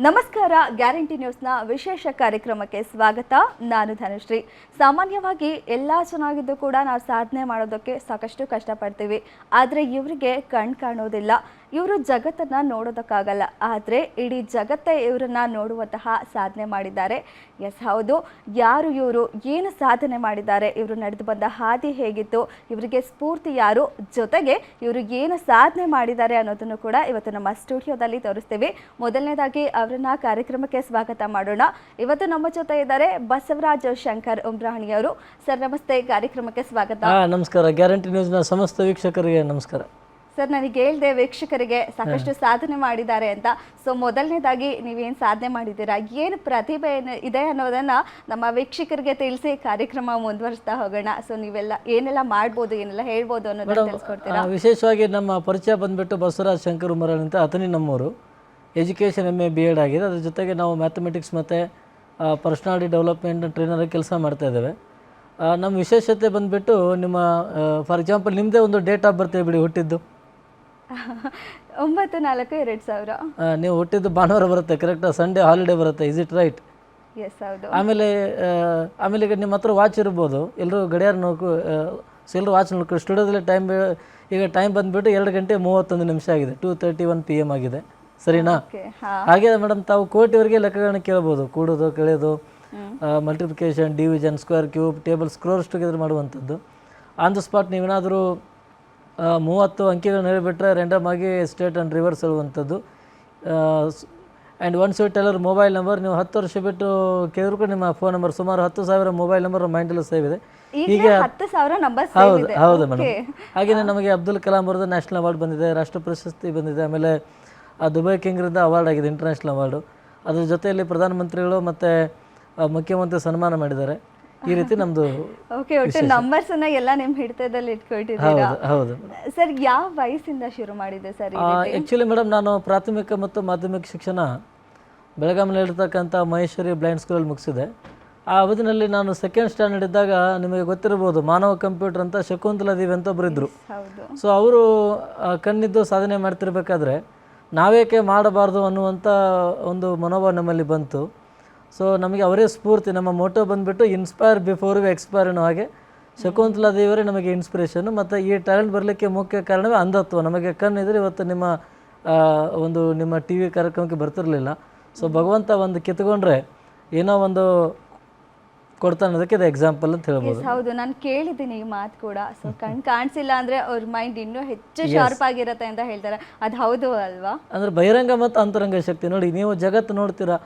ನಮಸ್ಕಾರ, ಗ್ಯಾರಂಟಿ ನ್ಯೂಸ್ನ ವಿಶೇಷ ಕಾರ್ಯಕ್ರಮಕ್ಕೆ ಸ್ವಾಗತ. ನಾನು ಧನುಶ್ರೀ. ಸಾಮಾನ್ಯವಾಗಿ ಎಲ್ಲ ಚೆನ್ನಾಗಿದ್ದು ಕೂಡ ನಾವು ಸಾಧನೆ ಮಾಡೋದಕ್ಕೆ ಸಾಕಷ್ಟು ಕಷ್ಟಪಡ್ತೀವಿ. ಆದರೆ ಇವರಿಗೆ ಕಣ್ ಕಾಣೋದಿಲ್ಲ. ಇವರು ಜಗತ್ತನ್ನು ನೋಡೋದಕ್ಕಾಗಲ್ಲ, ಆದರೆ ಇಡೀ ಜಗತ್ತೇ ಇವರನ್ನ ನೋಡುವಂತಹ ಸಾಧನೆ ಮಾಡಿದ್ದಾರೆ. ಎಸ್, ಹೌದು. ಯಾರು ಇವರು? ಏನು ಸಾಧನೆ ಮಾಡಿದ್ದಾರೆ? ಇವರು ನಡೆದು ಬಂದ ಹಾದಿ ಹೇಗಿತ್ತು? ಇವರಿಗೆ ಸ್ಫೂರ್ತಿ ಯಾರು? ಜೊತೆಗೆ ಇವರು ಏನು ಸಾಧನೆ ಮಾಡಿದ್ದಾರೆ ಅನ್ನೋದನ್ನು ಕೂಡ ಇವತ್ತು ನಮ್ಮ ಸ್ಟುಡಿಯೋದಲ್ಲಿ ತೋರಿಸ್ತೀವಿ. ಮೊದಲನೇದಾಗಿ ಅವರನ್ನ ಕಾರ್ಯಕ್ರಮಕ್ಕೆ ಸ್ವಾಗತ ಮಾಡೋಣ. ಇವತ್ತು ನಮ್ಮ ಜೊತೆ ಇದ್ದಾರೆ ಬಸವರಾಜ್ ಶಂಕರ್ ಉಮ್ರಾಣಿ ಅವರು ಸರ್, ನಮಸ್ತೆ. ಕಾರ್ಯಕ್ರಮಕ್ಕೆ ಸ್ವಾಗತ. ನಮಸ್ಕಾರ. ಗ್ಯಾರಂಟಿ ನ್ಯೂಸ್ನ ಸಮಸ್ತ ವೀಕ್ಷಕರಿಗೆ ನಮಸ್ಕಾರ. ಸರ್ ನನಗೆ ಹೇಳ್ದೆ ವೀಕ್ಷಕರಿಗೆ ಸಾಕಷ್ಟು ಸಾಧನೆ ಮಾಡಿದ್ದಾರೆ ಅಂತ. ಸೊ ಮೊದಲನೇದಾಗಿ ನೀವೇನು ಸಾಧನೆ ಮಾಡಿದ್ದೀರಾ? ಏನು ಪ್ರತಿಭೆ ಇದೆ ಅನ್ನೋದನ್ನ ನಮ್ಮ ವೀಕ್ಷಕರಿಗೆ ತಿಳಿಸಿ ಕಾರ್ಯಕ್ರಮ ಮುಂದುವರಿಸ್ತಾ ಹೋಗೋಣ. ಸೊ ನೀವೆಲ್ಲ ಏನೆಲ್ಲ ಮಾಡ್ಬೋದು ಏನೆಲ್ಲ ಹೇಳ್ಬೋದು ಅನ್ನೋದನ್ನ ತಿಳಿಸ್ಕೊಡ್ತೀರಾ? ವಿಶೇಷವಾಗಿ ನಮ್ಮ ಪರಿಚಯ ಬಂದ್ಬಿಟ್ಟು ಬಸವರಾಜ್ ಶಂಕರ್ ಉಮರನ್ ಅಂತ ಅತನಿ ನಮ್ಮವರು. Education M A B Ed ಆಗಿದೆ. ಅದ್ರ ಜೊತೆಗೆ ನಾವು ಮ್ಯಾಥಮೆಟಿಕ್ಸ್ ಮತ್ತು ಪರ್ಸ್ನಾಲಿಟಿ ಡೆವಲಪ್ಮೆಂಟ್ ಟ್ರೈನರ್ ಕೆಲಸ ಮಾಡ್ತಾ ಇದ್ದೇವೆ. ನಮ್ಮ ವಿಶೇಷತೆ ಬಂದ್ಬಿಟ್ಟು ನಿಮ್ಮ ಫಾರ್ ಎಕ್ಸಾಂಪಲ್ ನಿಮ್ಮದೇ ಒಂದು ಡೇಟ್ ಆಫ್ ಬರ್ತ್ ಬಿಡಿ ಹುಟ್ಟಿದ್ದು. ಒಂಬತ್ತು ನಾಲ್ಕು ಎರಡು ಸಾವಿರ. ನೀವು ಹುಟ್ಟಿದ್ದು ಭಾನುವಾರ ಬರುತ್ತೆ ಕರೆಕ್ಟ್ ಸಂಡೇ ಹಾಲಿಡೇ ಬರುತ್ತೆ ಇಸ್ ಇಟ್ ರೈಟ್ ಎಸ್ ಹೌದು. ಆಮೇಲೆ ಆಮೇಲೆ ಈಗ ನಿಮ್ಮ ಹತ್ರ ವಾಚ್ ಇರ್ಬೋದು. ಎಲ್ಲರೂ ಗಡಿಯಾರ ನೋಡ್ಕೊ ಸೊ ಎಲ್ಲರೂ ವಾಚ್ ನೋಡ್ಕೊ ಸ್ಟುಡಿಯೋದಲ್ಲಿ ಟೈಮ್ ಈಗ ಟೈಮ್ ಬಂದ್ಬಿಟ್ಟು ಎರಡು ಗಂಟೆ ಮೂವತ್ತೊಂದು ನಿಮಿಷ ಆಗಿದೆ. Two thirty one P M ಆಗಿದೆ. ಸರಿನಾ? ಹಾಗೆ ಮೇಡಮ್ ತಾವು ಕೋಟಿವರೆಗೆ ಲೆಕ್ಕಗಳನ್ನ ಕೇಳ್ಬೋದು. ಕೂಡೋದು ಕಳೆಯೋದು multiplication division square cube table scores together ಮಾಡುವಂಥದ್ದು. ಆನ್ ದ ಸ್ಪಾಟ್ ನೀವೇನಾದರೂ ಮೂವತ್ತು ಅಂಕಿಗಳನ್ನ ಹೇಳಿಬಿಟ್ರೆ ರೆಂಡಮ್ ಆಗಿ ಸ್ಟೇಟ್ ಆ್ಯಂಡ್ ರಿವರ್ಸ್ ಹೇಳುವಂಥದ್ದು and once you tell your mobile number ನೀವು ಹತ್ತು ವರ್ಷ ಬಿಟ್ಟು ಕೇಳಿದ್ರು ಕೂಡ ನಿಮ್ಮ ಫೋನ್ ನಂಬರ್ ಸುಮಾರು ಹತ್ತು ಸಾವಿರ ಮೊಬೈಲ್ ನಂಬರ್ ಮೈಂಡಲ್ಲಿ ಸೇವ್ ಇದೆ. ಈಗ ಹತ್ತು ಸಾವಿರ ನಂಬರ್ ಹೌದು ಹೌದು ಮೇಡಮ್ ಹಾಗೆಯೇ ನಮಗೆ ಅಬ್ದುಲ್ ಕಲಾಂ ಅವ್ರದ್ದು ನ್ಯಾಷನಲ್ ಅವಾರ್ಡ್ ಬಂದಿದೆ ರಾಷ್ಟ್ರ ಪ್ರಶಸ್ತಿ ಬಂದಿದೆ ಆಮೇಲೆ ಆ ದುಬೈ ಕಿಂಗ್ರಿಂದ ಅವಾರ್ಡ್ ಆಗಿದೆ ಇಂಟರ್ನ್ಯಾಷನಲ್ ಅವಾರ್ಡು ಅದ್ರ ಜೊತೆಯಲ್ಲಿ ಪ್ರಧಾನಮಂತ್ರಿಗಳು ಮತ್ತು ಮುಖ್ಯಮಂತ್ರಿ ಸನ್ಮಾನ ಮಾಡಿದ್ದಾರೆ. ಈ ರೀತಿ ನಮ್ದು ಓಕೆ ಒಟ್ಟು ನಂಬರ್ಸ್ ಅನ್ನ ಎಲ್ಲ ನಿಮ್ಮ ಹಿಡಿತದಲ್ಲಿ ಇಟ್ಕೊಟ್ಟಿದ್ದೀರಾ? ಹೌದು ಸರ್ ಯಾವ ವಯಸ್ಸಿಂದ ಶುರು ಮಾಡಿದೆ ಸರ್ ಆ್ಯಕ್ಚುಲಿ ಮೇಡಮ್ ನಾನು ಪ್ರಾಥಮಿಕ ಮತ್ತು ಮಾಧ್ಯಮಿಕ ಶಿಕ್ಷಣ ಬೆಳಗಾವಿನಲ್ಲಿರ್ತಕ್ಕಂಥ ಮಹೇಶ್ವರಿ ಬ್ಲೈಂಡ್ ಸ್ಕೂಲಲ್ಲಿ ಮುಗಿಸಿದೆ. ಆ ಅವಧಿನಲ್ಲಿ ನಾನು ಸೆಕೆಂಡ್ ಸ್ಟ್ಯಾಂಡರ್ಡ್ ಇದ್ದಾಗ ನಿಮಗೆ ಗೊತ್ತಿರಬಹುದು ಮಾನವ ಕಂಪ್ಯೂಟರ್ ಅಂತ ಶಕುಂತಲಾ ದೇವಿ ಅಂತ ಒಬ್ಬರಿದ್ದರು ಇದ್ರು. ಸೊ ಅವರು ಕಣ್ಣಿದ್ದು ಸಾಧನೆ ಮಾಡ್ತಿರ್ಬೇಕಾದ್ರೆ ನಾವೇಕೆ ಮಾಡಬಾರ್ದು ಅನ್ನುವಂಥ ಒಂದು ಮನೋಭಾವ ನಮ್ಮಲ್ಲಿ ಬಂತು. ಸೊ ನಮಗೆ ಅವರೇ ಸ್ಫೂರ್ತಿ ನಮ್ಮ ಮೋಟೋ ಬಂದುಬಿಟ್ಟು ಇನ್ಸ್ಪೈರ್ ಬಿಫೋರ್ ವಿ ಎಕ್ಸ್ಪೈರ್ ಅನ್ನೋ ಹಾಗೆ. ಶಕುಂತಲಾ ದೇವರೇ ನಮಗೆ ಇನ್ಸ್ಪಿರೇಷನ್ ಮತ್ತು ಈ ಟ್ಯಾಲೆಂಟ್ ಬರಲಿಕ್ಕೆ ಮುಖ್ಯ ಕಾರಣವೇ ಅಂಧತ್ವ. ನಮಗೆ ಕಣ್ಣಿದ್ರೆ ಇವತ್ತು ನಿಮ್ಮ ಒಂದು ನಿಮ್ಮ ಟಿ ವಿ ಕಾರ್ಯಕ್ರಮಕ್ಕೆ ಬರ್ತಿರಲಿಲ್ಲ. ಸೊ ಭಗವಂತ ಒಂದು ಕಿತ್ಕೊಂಡ್ರೆ ಏನೋ ಒಂದು ಕೊಡ್ತಾನೆ ಅದಕ್ಕೆ ಇದು ಎಕ್ಸಾಂಪಲ್ ಅಂತ ಹೇಳ್ಬೋದು. ಹೌದು. ನಾನು ಕೇಳಿದ್ದೀನಿ ಈ ಮಾತು ಕೂಡ. ಸೊ ಕಣ್ ಕಾಣಿಸಿಲ್ಲ ಅಂದ್ರೆ ಅವ್ರ ಮೈಂಡ್ ಇನ್ನೂ ಹೆಚ್ಚು ಶಾರ್ಪ್ ಆಗಿರುತ್ತೆ ಅಂತ ಹೇಳ್ತಾರೆ. ಅದು ಹೌದು ಅಲ್ವಾ? ಅಂದ್ರೆ ಬಹಿರಂಗ ಮತ್ತು ಅಂತರಂಗ ಶಕ್ತಿ. ನೋಡಿ ನೀವು ಜಗತ್ತು ನೋಡ್ತೀರಾ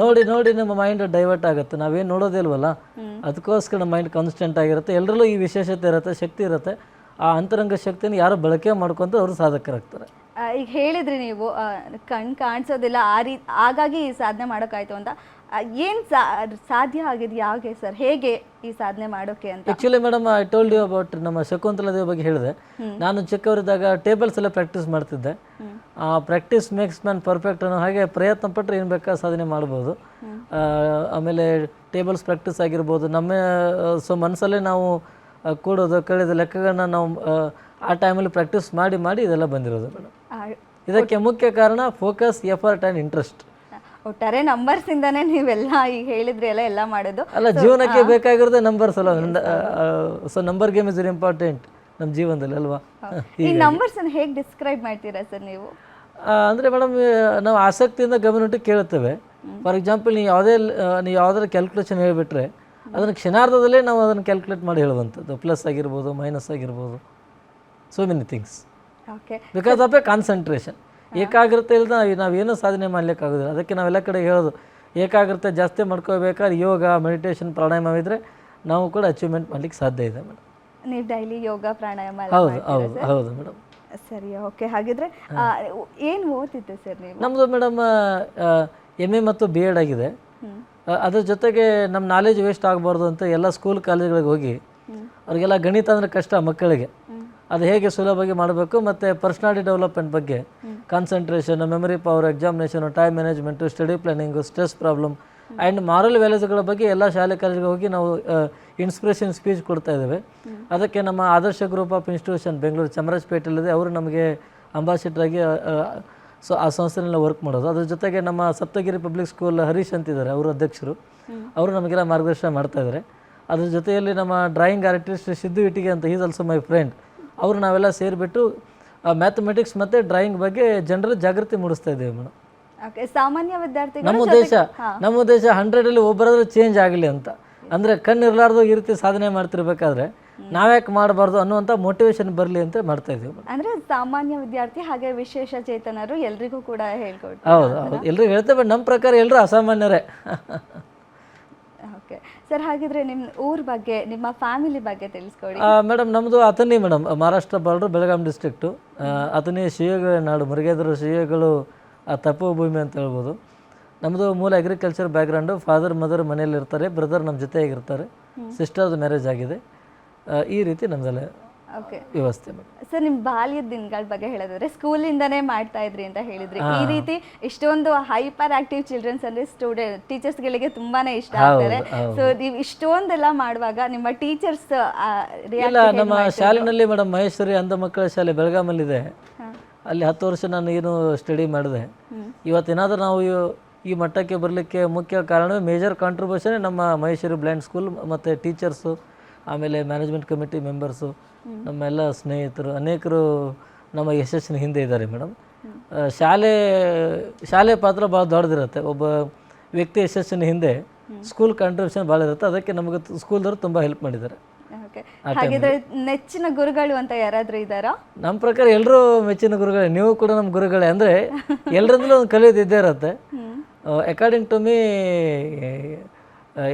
ನೋಡಿ ನೋಡಿ ನಿಮ್ಮ ಮೈಂಡ್ ಡೈವರ್ಟ್ ಆಗುತ್ತೆ. ನಾವೇನು ನೋಡೋದಿಲ್ವಲ್ಲ ಅದಕ್ಕೋಸ್ಕರ ಮೈಂಡ್ ಕಾನ್ಸ್ಟೆಂಟ್ ಆಗಿರುತ್ತೆ. ಎಲ್ಲರಲ್ಲೂ ಈ ವಿಶೇಷತೆ ಇರುತ್ತೆ ಶಕ್ತಿ ಇರುತ್ತೆ. ಆ ಅಂತರಂಗ ಶಕ್ತಿನ ಯಾರು ಬಳಕೆ ಮಾಡ್ಕೊಂತ ಅವರು ಸಾಧಕರಾಗ್ತಾರೆ. ಈಗ ಹೇಳಿದ್ರಿ ನೀವು ಕಣ್ ಕಾಣಿಸೋದಿಲ್ಲ ಆ ರೀತಿ ಹಾಗಾಗಿ ಈ ಸಾಧನೆ ಮಾಡೋಕ್ಕಾಯ್ತು ಅಂತ. ಏನ್ ಸಾಧ್ಯ ಆಗಿದೆ ಯಾವಾಗ ಸರ್? ಹೇಗೆ ಈ ಸಾಧನೆ ಮಾಡೋಕೆ ಅಂತ? Actually madam I told you about ನಮ್ಮ ಶಕುಂತಲಾ ದೇವಿ ಬಗ್ಗೆ ಹೇಳಿದೆ. ನಾನು ಚಿಕ್ಕವರಿದ್ದಾಗ ಟೇಬಲ್ಸ್ ಎಲ್ಲ ಪ್ರಾಕ್ಟೀಸ್ ಮಾಡ್ತಿದ್ದೆ. ಆ ಪ್ರಾಕ್ಟೀಸ್ ಮೇಕ್ಸ್ ಮ್ಯಾನ್ ಪರ್ಫೆಕ್ಟ್ ಅನ್ನೋ ಹಾಗೆ ಪ್ರಯತ್ನ ಪಟ್ಟರೆ ಏನು ಬೇಕಾದ ಸಾಧನೆ ಮಾಡ್ಬೋದು. ಆಮೇಲೆ ಟೇಬಲ್ಸ್ ಪ್ರಾಕ್ಟೀಸ್ ಆಗಿರ್ಬೋದು. ನಮ್ಮ ಸೊ ಮನಸ್ಸಲ್ಲೇ ನಾವು ಕೂಡೋದು ಕಳೆದ ಲೆಕ್ಕಗಳನ್ನ ನಾವು ಆ, ಟೈಮಲ್ಲಿ ಪ್ರಾಕ್ಟೀಸ್ ಮಾಡಿ ಮಾಡಿ ಇದೆಲ್ಲ ಬಂದಿರೋದು ಮೇಡಮ್ ಇದಕ್ಕೆ ಮುಖ್ಯ ಕಾರಣ ಫೋಕಸ್ ಎಫರ್ಟ್ ಆ್ಯಂಡ್ ಇಂಟ್ರೆಸ್ಟ್ ಒಟ್ಟಾರೆ ನಂಬರ್ಸ್ ಇಂದಾನೆ ನೀವೆಲ್ಲ ಈಗ ಹೇಳಿದ್ರಿ ಎಲ್ಲ ಎಲ್ಲ ಮಾಡೋದು. ಅಲ್ಲ ಜೀವನಕ್ಕೆ ಬೇಕಾಗಿರೋದೇ ನಂಬರ್ಸ್ ಅಲ್ಲ so number game is very important ನಮ್ಮ ಜೀವನದಲ್ಲಿ ಅಲ್ವಾ? ಈ ನಂಬರ್ಸ್ ಅನ್ನು ಹೇಗೆ ಡಿಸ್ಕ್ರೈಬ್ ಮಾಡ್ತೀರಾ ಸರ್ ನೀವು? ಅಂದ್ರೆ ಮೇಡಮ್ ನಾವು ಆಸಕ್ತಿಯಿಂದ ಗಮನಿಟ್ಟು ಕೇಳುತ್ತೇವೆ. ಫಾರ್ ಎಕ್ಸಾಂಪಲ್ ನೀವು ಯಾವುದೇ ನೀವು ಯಾವುದಾದ್ರು ಕ್ಯಾಲ್ಕುಲೇಷನ್ ಹೇಳಿಬಿಟ್ರೆ ಅದನ್ನು ಕ್ಷಣಾರ್ಧದಲ್ಲೇ ನಾವು ಅದನ್ನು ಕ್ಯಾಲ್ಕುಲೇಟ್ ಮಾಡಿ ಹೇಳುವಂಥದ್ದು. ಪ್ಲಸ್ ಆಗಿರ್ಬೋದು ಮೈನಸ್ ಆಗಿರ್ಬೋದು. So many things okay because of a concentration ಏಕಾಗ್ರತೆ ಇಲ್ಲದ ನಾವು ನಾವೇನು ಸಾಧನೆ ಮಾಡಲಿಕ್ಕಾಗೋದಿಲ್ಲ. ಅದಕ್ಕೆ ನಾವೆಲ್ಲ ಕಡೆ ಹೇಳೋದು ಏಕಾಗ್ರತೆ ಜಾಸ್ತಿ ಮಾಡ್ಕೋಬೇಕಾದ್ರೆ ಯೋಗ ಮೆಡಿಟೇಷನ್ ಪ್ರಾಣಾಯಾಮ ಇದ್ದರೆ ನಾವು ಕೂಡ ಅಚೀವ್ಮೆಂಟ್ ಮಾಡ್ಲಿಕ್ಕೆ ಸಾಧ್ಯ ಇದೆ ಮೇಡಮ್. ನೀವು ಡೈಲಿ ಯೋಗ ಪ್ರಾಣಾಯಾಮ ಹೌದು ಹೌದು ಹೌದು ಮೇಡಮ್. ಸರಿ ಓಕೆ ಹಾಗಿದ್ರೆ ಏನು ಓದಿದ್ದೆ ಸರ್ ನೀವು? ನಮ್ಮದು ಮೇಡಮ್ ಎಂ ಎ ಮತ್ತು ಬಿ ಎಡ್ ಆಗಿದೆ. ಅದ್ರ ಜೊತೆಗೆ ನಮ್ಮ ನಾಲೆಜ್ ವೇಸ್ಟ್ ಆಗಬಾರ್ದು ಅಂತ ಎಲ್ಲ ಸ್ಕೂಲ್ ಕಾಲೇಜ್ಗಳಿಗೆ ಹೋಗಿ ಅವ್ರಿಗೆಲ್ಲ ಗಣಿತ ಅಂದರೆ ಕಷ್ಟ ಮಕ್ಕಳಿಗೆ. ಅದು ಹೇಗೆ ಸುಲಭವಾಗಿ ಮಾಡಬೇಕು ಮತ್ತು ಪರ್ಸ್ನಾಲಿಟಿ ಡೆವಲಪ್ಮೆಂಟ್ ಬಗ್ಗೆ concentration memory power examination time management study planning stress problem and moral ವ್ಯಾಲ್ಯೂಸ್ಗಳ ಬಗ್ಗೆ ಎಲ್ಲ ಶಾಲೆ ಕಾಲೇಜ್ಗೆ ಹೋಗಿ ನಾವು ಇನ್ಸ್ಪಿರೇಷನ್ ಸ್ಪೀಚ್ ಕೊಡ್ತಾ ಇದ್ದೇವೆ. ಅದಕ್ಕೆ ನಮ್ಮ Adarsh group of institution Bengaluru ಚಾಮರಾಜಪೇಟೆಯಲ್ಲಿದೆ ಅವರು ನಮಗೆ ಅಂಬಾಸಿಡರ್ ಆಗಿ ಸೊ ಆ ಸಂಸ್ಥೆನೆಲ್ಲ ವರ್ಕ್ ಮಾಡೋದು. ಅದ್ರ ಜೊತೆಗೆ ನಮ್ಮ ಸಪ್ತಗಿರಿ ಪಬ್ಲಿಕ್ ಸ್ಕೂಲ್ ಹರೀಶ್ ಅಂತಿದ್ದಾರೆ ಅವರು ಅಧ್ಯಕ್ಷರು. ಅವರು ನಮಗೆಲ್ಲ ಮಾರ್ಗದರ್ಶನ ಮಾಡ್ತಾ ಇದ್ದಾರೆ. ಅದ್ರ ಜೊತೆಯಲ್ಲಿ ನಮ್ಮ ಡ್ರಾಯಿಂಗ್ ಆರ್ಟಿಸ್ಟ್ ಸಿದ್ದು ಇಟ್ಟಿಗೆ ಅಂತ ಈಸ್ ಆಲ್ಸೋ ಮೈ ಫ್ರೆಂಡ್ ಅವರು ನಾವೆಲ್ಲ ಸೇರಿಬಿಟ್ಟು ಮ್ಯಾಥಮೆಟಿಕ್ಸ್ ಮತ್ತೆ ಡ್ರಾಯಿಂಗ್ ಬಗ್ಗೆ ಜನರ ಜಾಗೃತಿ ಮೂಡಿಸ್ತಾ ಇದ್ದೀವಿ ಮೇಡಮ್. ಓಕೆ ಸಾಮಾನ್ಯ ವಿದ್ಯಾರ್ಥಿ ನಮ್ಮ ದೇಶ ನಮ್ಮ ದೇಶ ಹಂಡ್ರೆಡ್ ಅಲ್ಲಿ ಒಬ್ಬರಾದ್ರೂ ಚೇಂಜ್ ಆಗಲಿ ಅಂತ. ಅಂದ್ರೆ ಕಣ್ಣು ಇರಲಾರ್ದು ಈ ರೀತಿ ಸಾಧನೆ ಮಾಡ್ತಿರ್ಬೇಕಾದ್ರೆ ನಾವ್ಯಾಕೆ ಮಾಡಬಾರ್ದು ಅನ್ನುವಂತ ಮೋಟಿವೇಶನ್ ಬರಲಿ ಅಂತ ಮಾಡ್ತಾ ಇದ್ದೀವಿ ಅಂದ್ರೆ ಸಾಮಾನ್ಯ ವಿದ್ಯಾರ್ಥಿ ಹಾಗೆ ವಿಶೇಷ ಚೇತನರು ಎಲ್ರಿಗೂ ಕೂಡ ಹೇಳ್ಕೊಡ್ತಾರೆ ಹೌದು ಹೌದು. ಎಲ್ರಿಗೂ ಹೇಳ್ತೇವೆ ನಮ್ಮ ಪ್ರಕಾರ ಎಲ್ಲರೂ ಅಸಾಮಾನ್ಯರೇ. ಓಕೆ ಸರ್ ಹಾಗಿದ್ರೆ ನಿಮ್ಮ ಊರ್ ಬಗ್ಗೆ ನಿಮ್ಮ ಫ್ಯಾಮಿಲಿ ಬಗ್ಗೆ ತಿಳಿಸ್ಕೊಡಿ. ಮೇಡಮ್ ನಮ್ದು Athani madam Maharashtra border Belgaum district Athani ಶಿವಗಳ ನಾಡು ಮುರುಗೇದ್ರ ಶಿವಗಳು ತಪ್ಪು ಭೂಮಿ ಅಂತ ಹೇಳ್ಬೋದು. ನಮ್ಮದು ಮೂಲ ಅಗ್ರಿಕಲ್ಚರ್ ಬ್ಯಾಕ್ಗ್ರೌಂಡು ಫಾದರ್ ಮದರ್ ಮನೆಯಲ್ಲಿ ಇರ್ತಾರೆ ಬ್ರದರ್ ನಮ್ಮ ಜೊತೆಯಾಗಿರ್ತಾರೆ ಸಿಸ್ಟರ್ದು ಮ್ಯಾರೇಜ್ ಆಗಿದೆ. ಈ ರೀತಿ ನಮ್ಮದೆಲ್ಲ ಓಕೆ ವ್ಯವಸ್ಥೆ ಸರ್ ನಿಮ್ ಬಾಲ್ಯದ ದಿನಗಳ ಬಗ್ಗೆ ಹೇಳೋದಾದ್ರೆ ಸ್ಕೂಲಿಂದನೇ ಮಾಡ್ತಾ ಇದ್ರಿ ಅಂತ ಹೇಳಿದ್ರಿ. ಈ ರೀತಿ ಇಷ್ಟೊಂದು ಹೈಪರ್ ಆಕ್ಟಿವ್ ಚಿಲ್ಡ್ರನ್ಸ್ ಅಂದ್ರೆ ಸ್ಟೂಡೆಂಟ್ ಟೀಚರ್ಸ್ಗಳಿಗೆ ತುಂಬಾನೇ ಇಷ್ಟ ಆಗ್ತಾರೆ. ಸೊ ನೀವು ಇಷ್ಟೊಂದೆಲ್ಲ ಮಾಡುವಾಗ ನಿಮ್ಮ ಟೀಚರ್ಸ್ ಇಲ್ಲ ನಮ್ಮ ಶಾಲೆನಲ್ಲಿ ಮೇಡಮ್ ಮಹೇಶ್ವರಿ ಅಂಧ ಮಕ್ಕಳ ಶಾಲೆ ಬೆಳಗಾಮಲ್ಲಿದೆ ಅಲ್ಲಿ ಹತ್ತು ವರ್ಷ ನಾನು ಏನು ಸ್ಟಡಿ ಮಾಡಿದೆ. ಇವತ್ತೇನಾದ್ರೂ ನಾವು ಈ ಮಟ್ಟಕ್ಕೆ ಬರಲಿಕ್ಕೆ ಮುಖ್ಯ ಕಾರಣವೇ ಮೇಜರ್ ಕಾಂಟ್ರಿಬ್ಯೂಷನ್ ನಮ್ಮ ಮಹೇಶ್ವರಿ ಬ್ಲೈಂಡ್ ಸ್ಕೂಲ್ ಮತ್ತು ಟೀಚರ್ಸು ಆಮೇಲೆ ಮ್ಯಾನೇಜ್ಮೆಂಟ್ ಕಮಿಟಿ ಮೆಂಬರ್ಸು. ನಮ್ಮೆಲ್ಲ ಸ್ನೇಹಿತರು ಅನೇಕರು ನಮ್ಮ ಯಶಸ್ಸಿನ ಹಿಂದೆ ಇದ್ದಾರೆ ಮೇಡಮ್ ಶಾಲೆ ಶಾಲೆ ಪಾತ್ರ ಭಾಳ ದೊಡ್ಡದಿರುತ್ತೆ. ಒಬ್ಬ ವ್ಯಕ್ತಿ ಯಶಸ್ಸಿನ ಹಿಂದೆ ಸ್ಕೂಲ್ ಕಾಂಟ್ರಿಬ್ಯೂಷನ್ ಭಾಳ ಇರುತ್ತೆ. ಅದಕ್ಕೆ ನಮಗೆ ಸ್ಕೂಲ್ದವರು ತುಂಬ ಹೆಲ್ಪ್ ಮಾಡಿದ್ದಾರೆ. ಹಾಗಿದ್ರೆ ನೆಚ್ಚಿನ ಗುರುಗಳು ಅಂತ ಯಾರಾದರೂ ಇದ್ದಾರಾ? ನಮ್ಮ ಪ್ರಕಾರ ಎಲ್ಲರೂ ಮೆಚ್ಚಿನ ಗುರುಗಳೇ. ನೀವು ಕೂಡ ನಮ್ಮ ಗುರುಗಳೇ. ಅಂದರೆ ಎಲ್ಲರಿಂದಲೂ ಒಂದು ಕಲಿಯೋದು ಇದ್ದೇ ಇರುತ್ತೆ. ಅಕಾರ್ಡಿಂಗ್ ಟು ಮೀ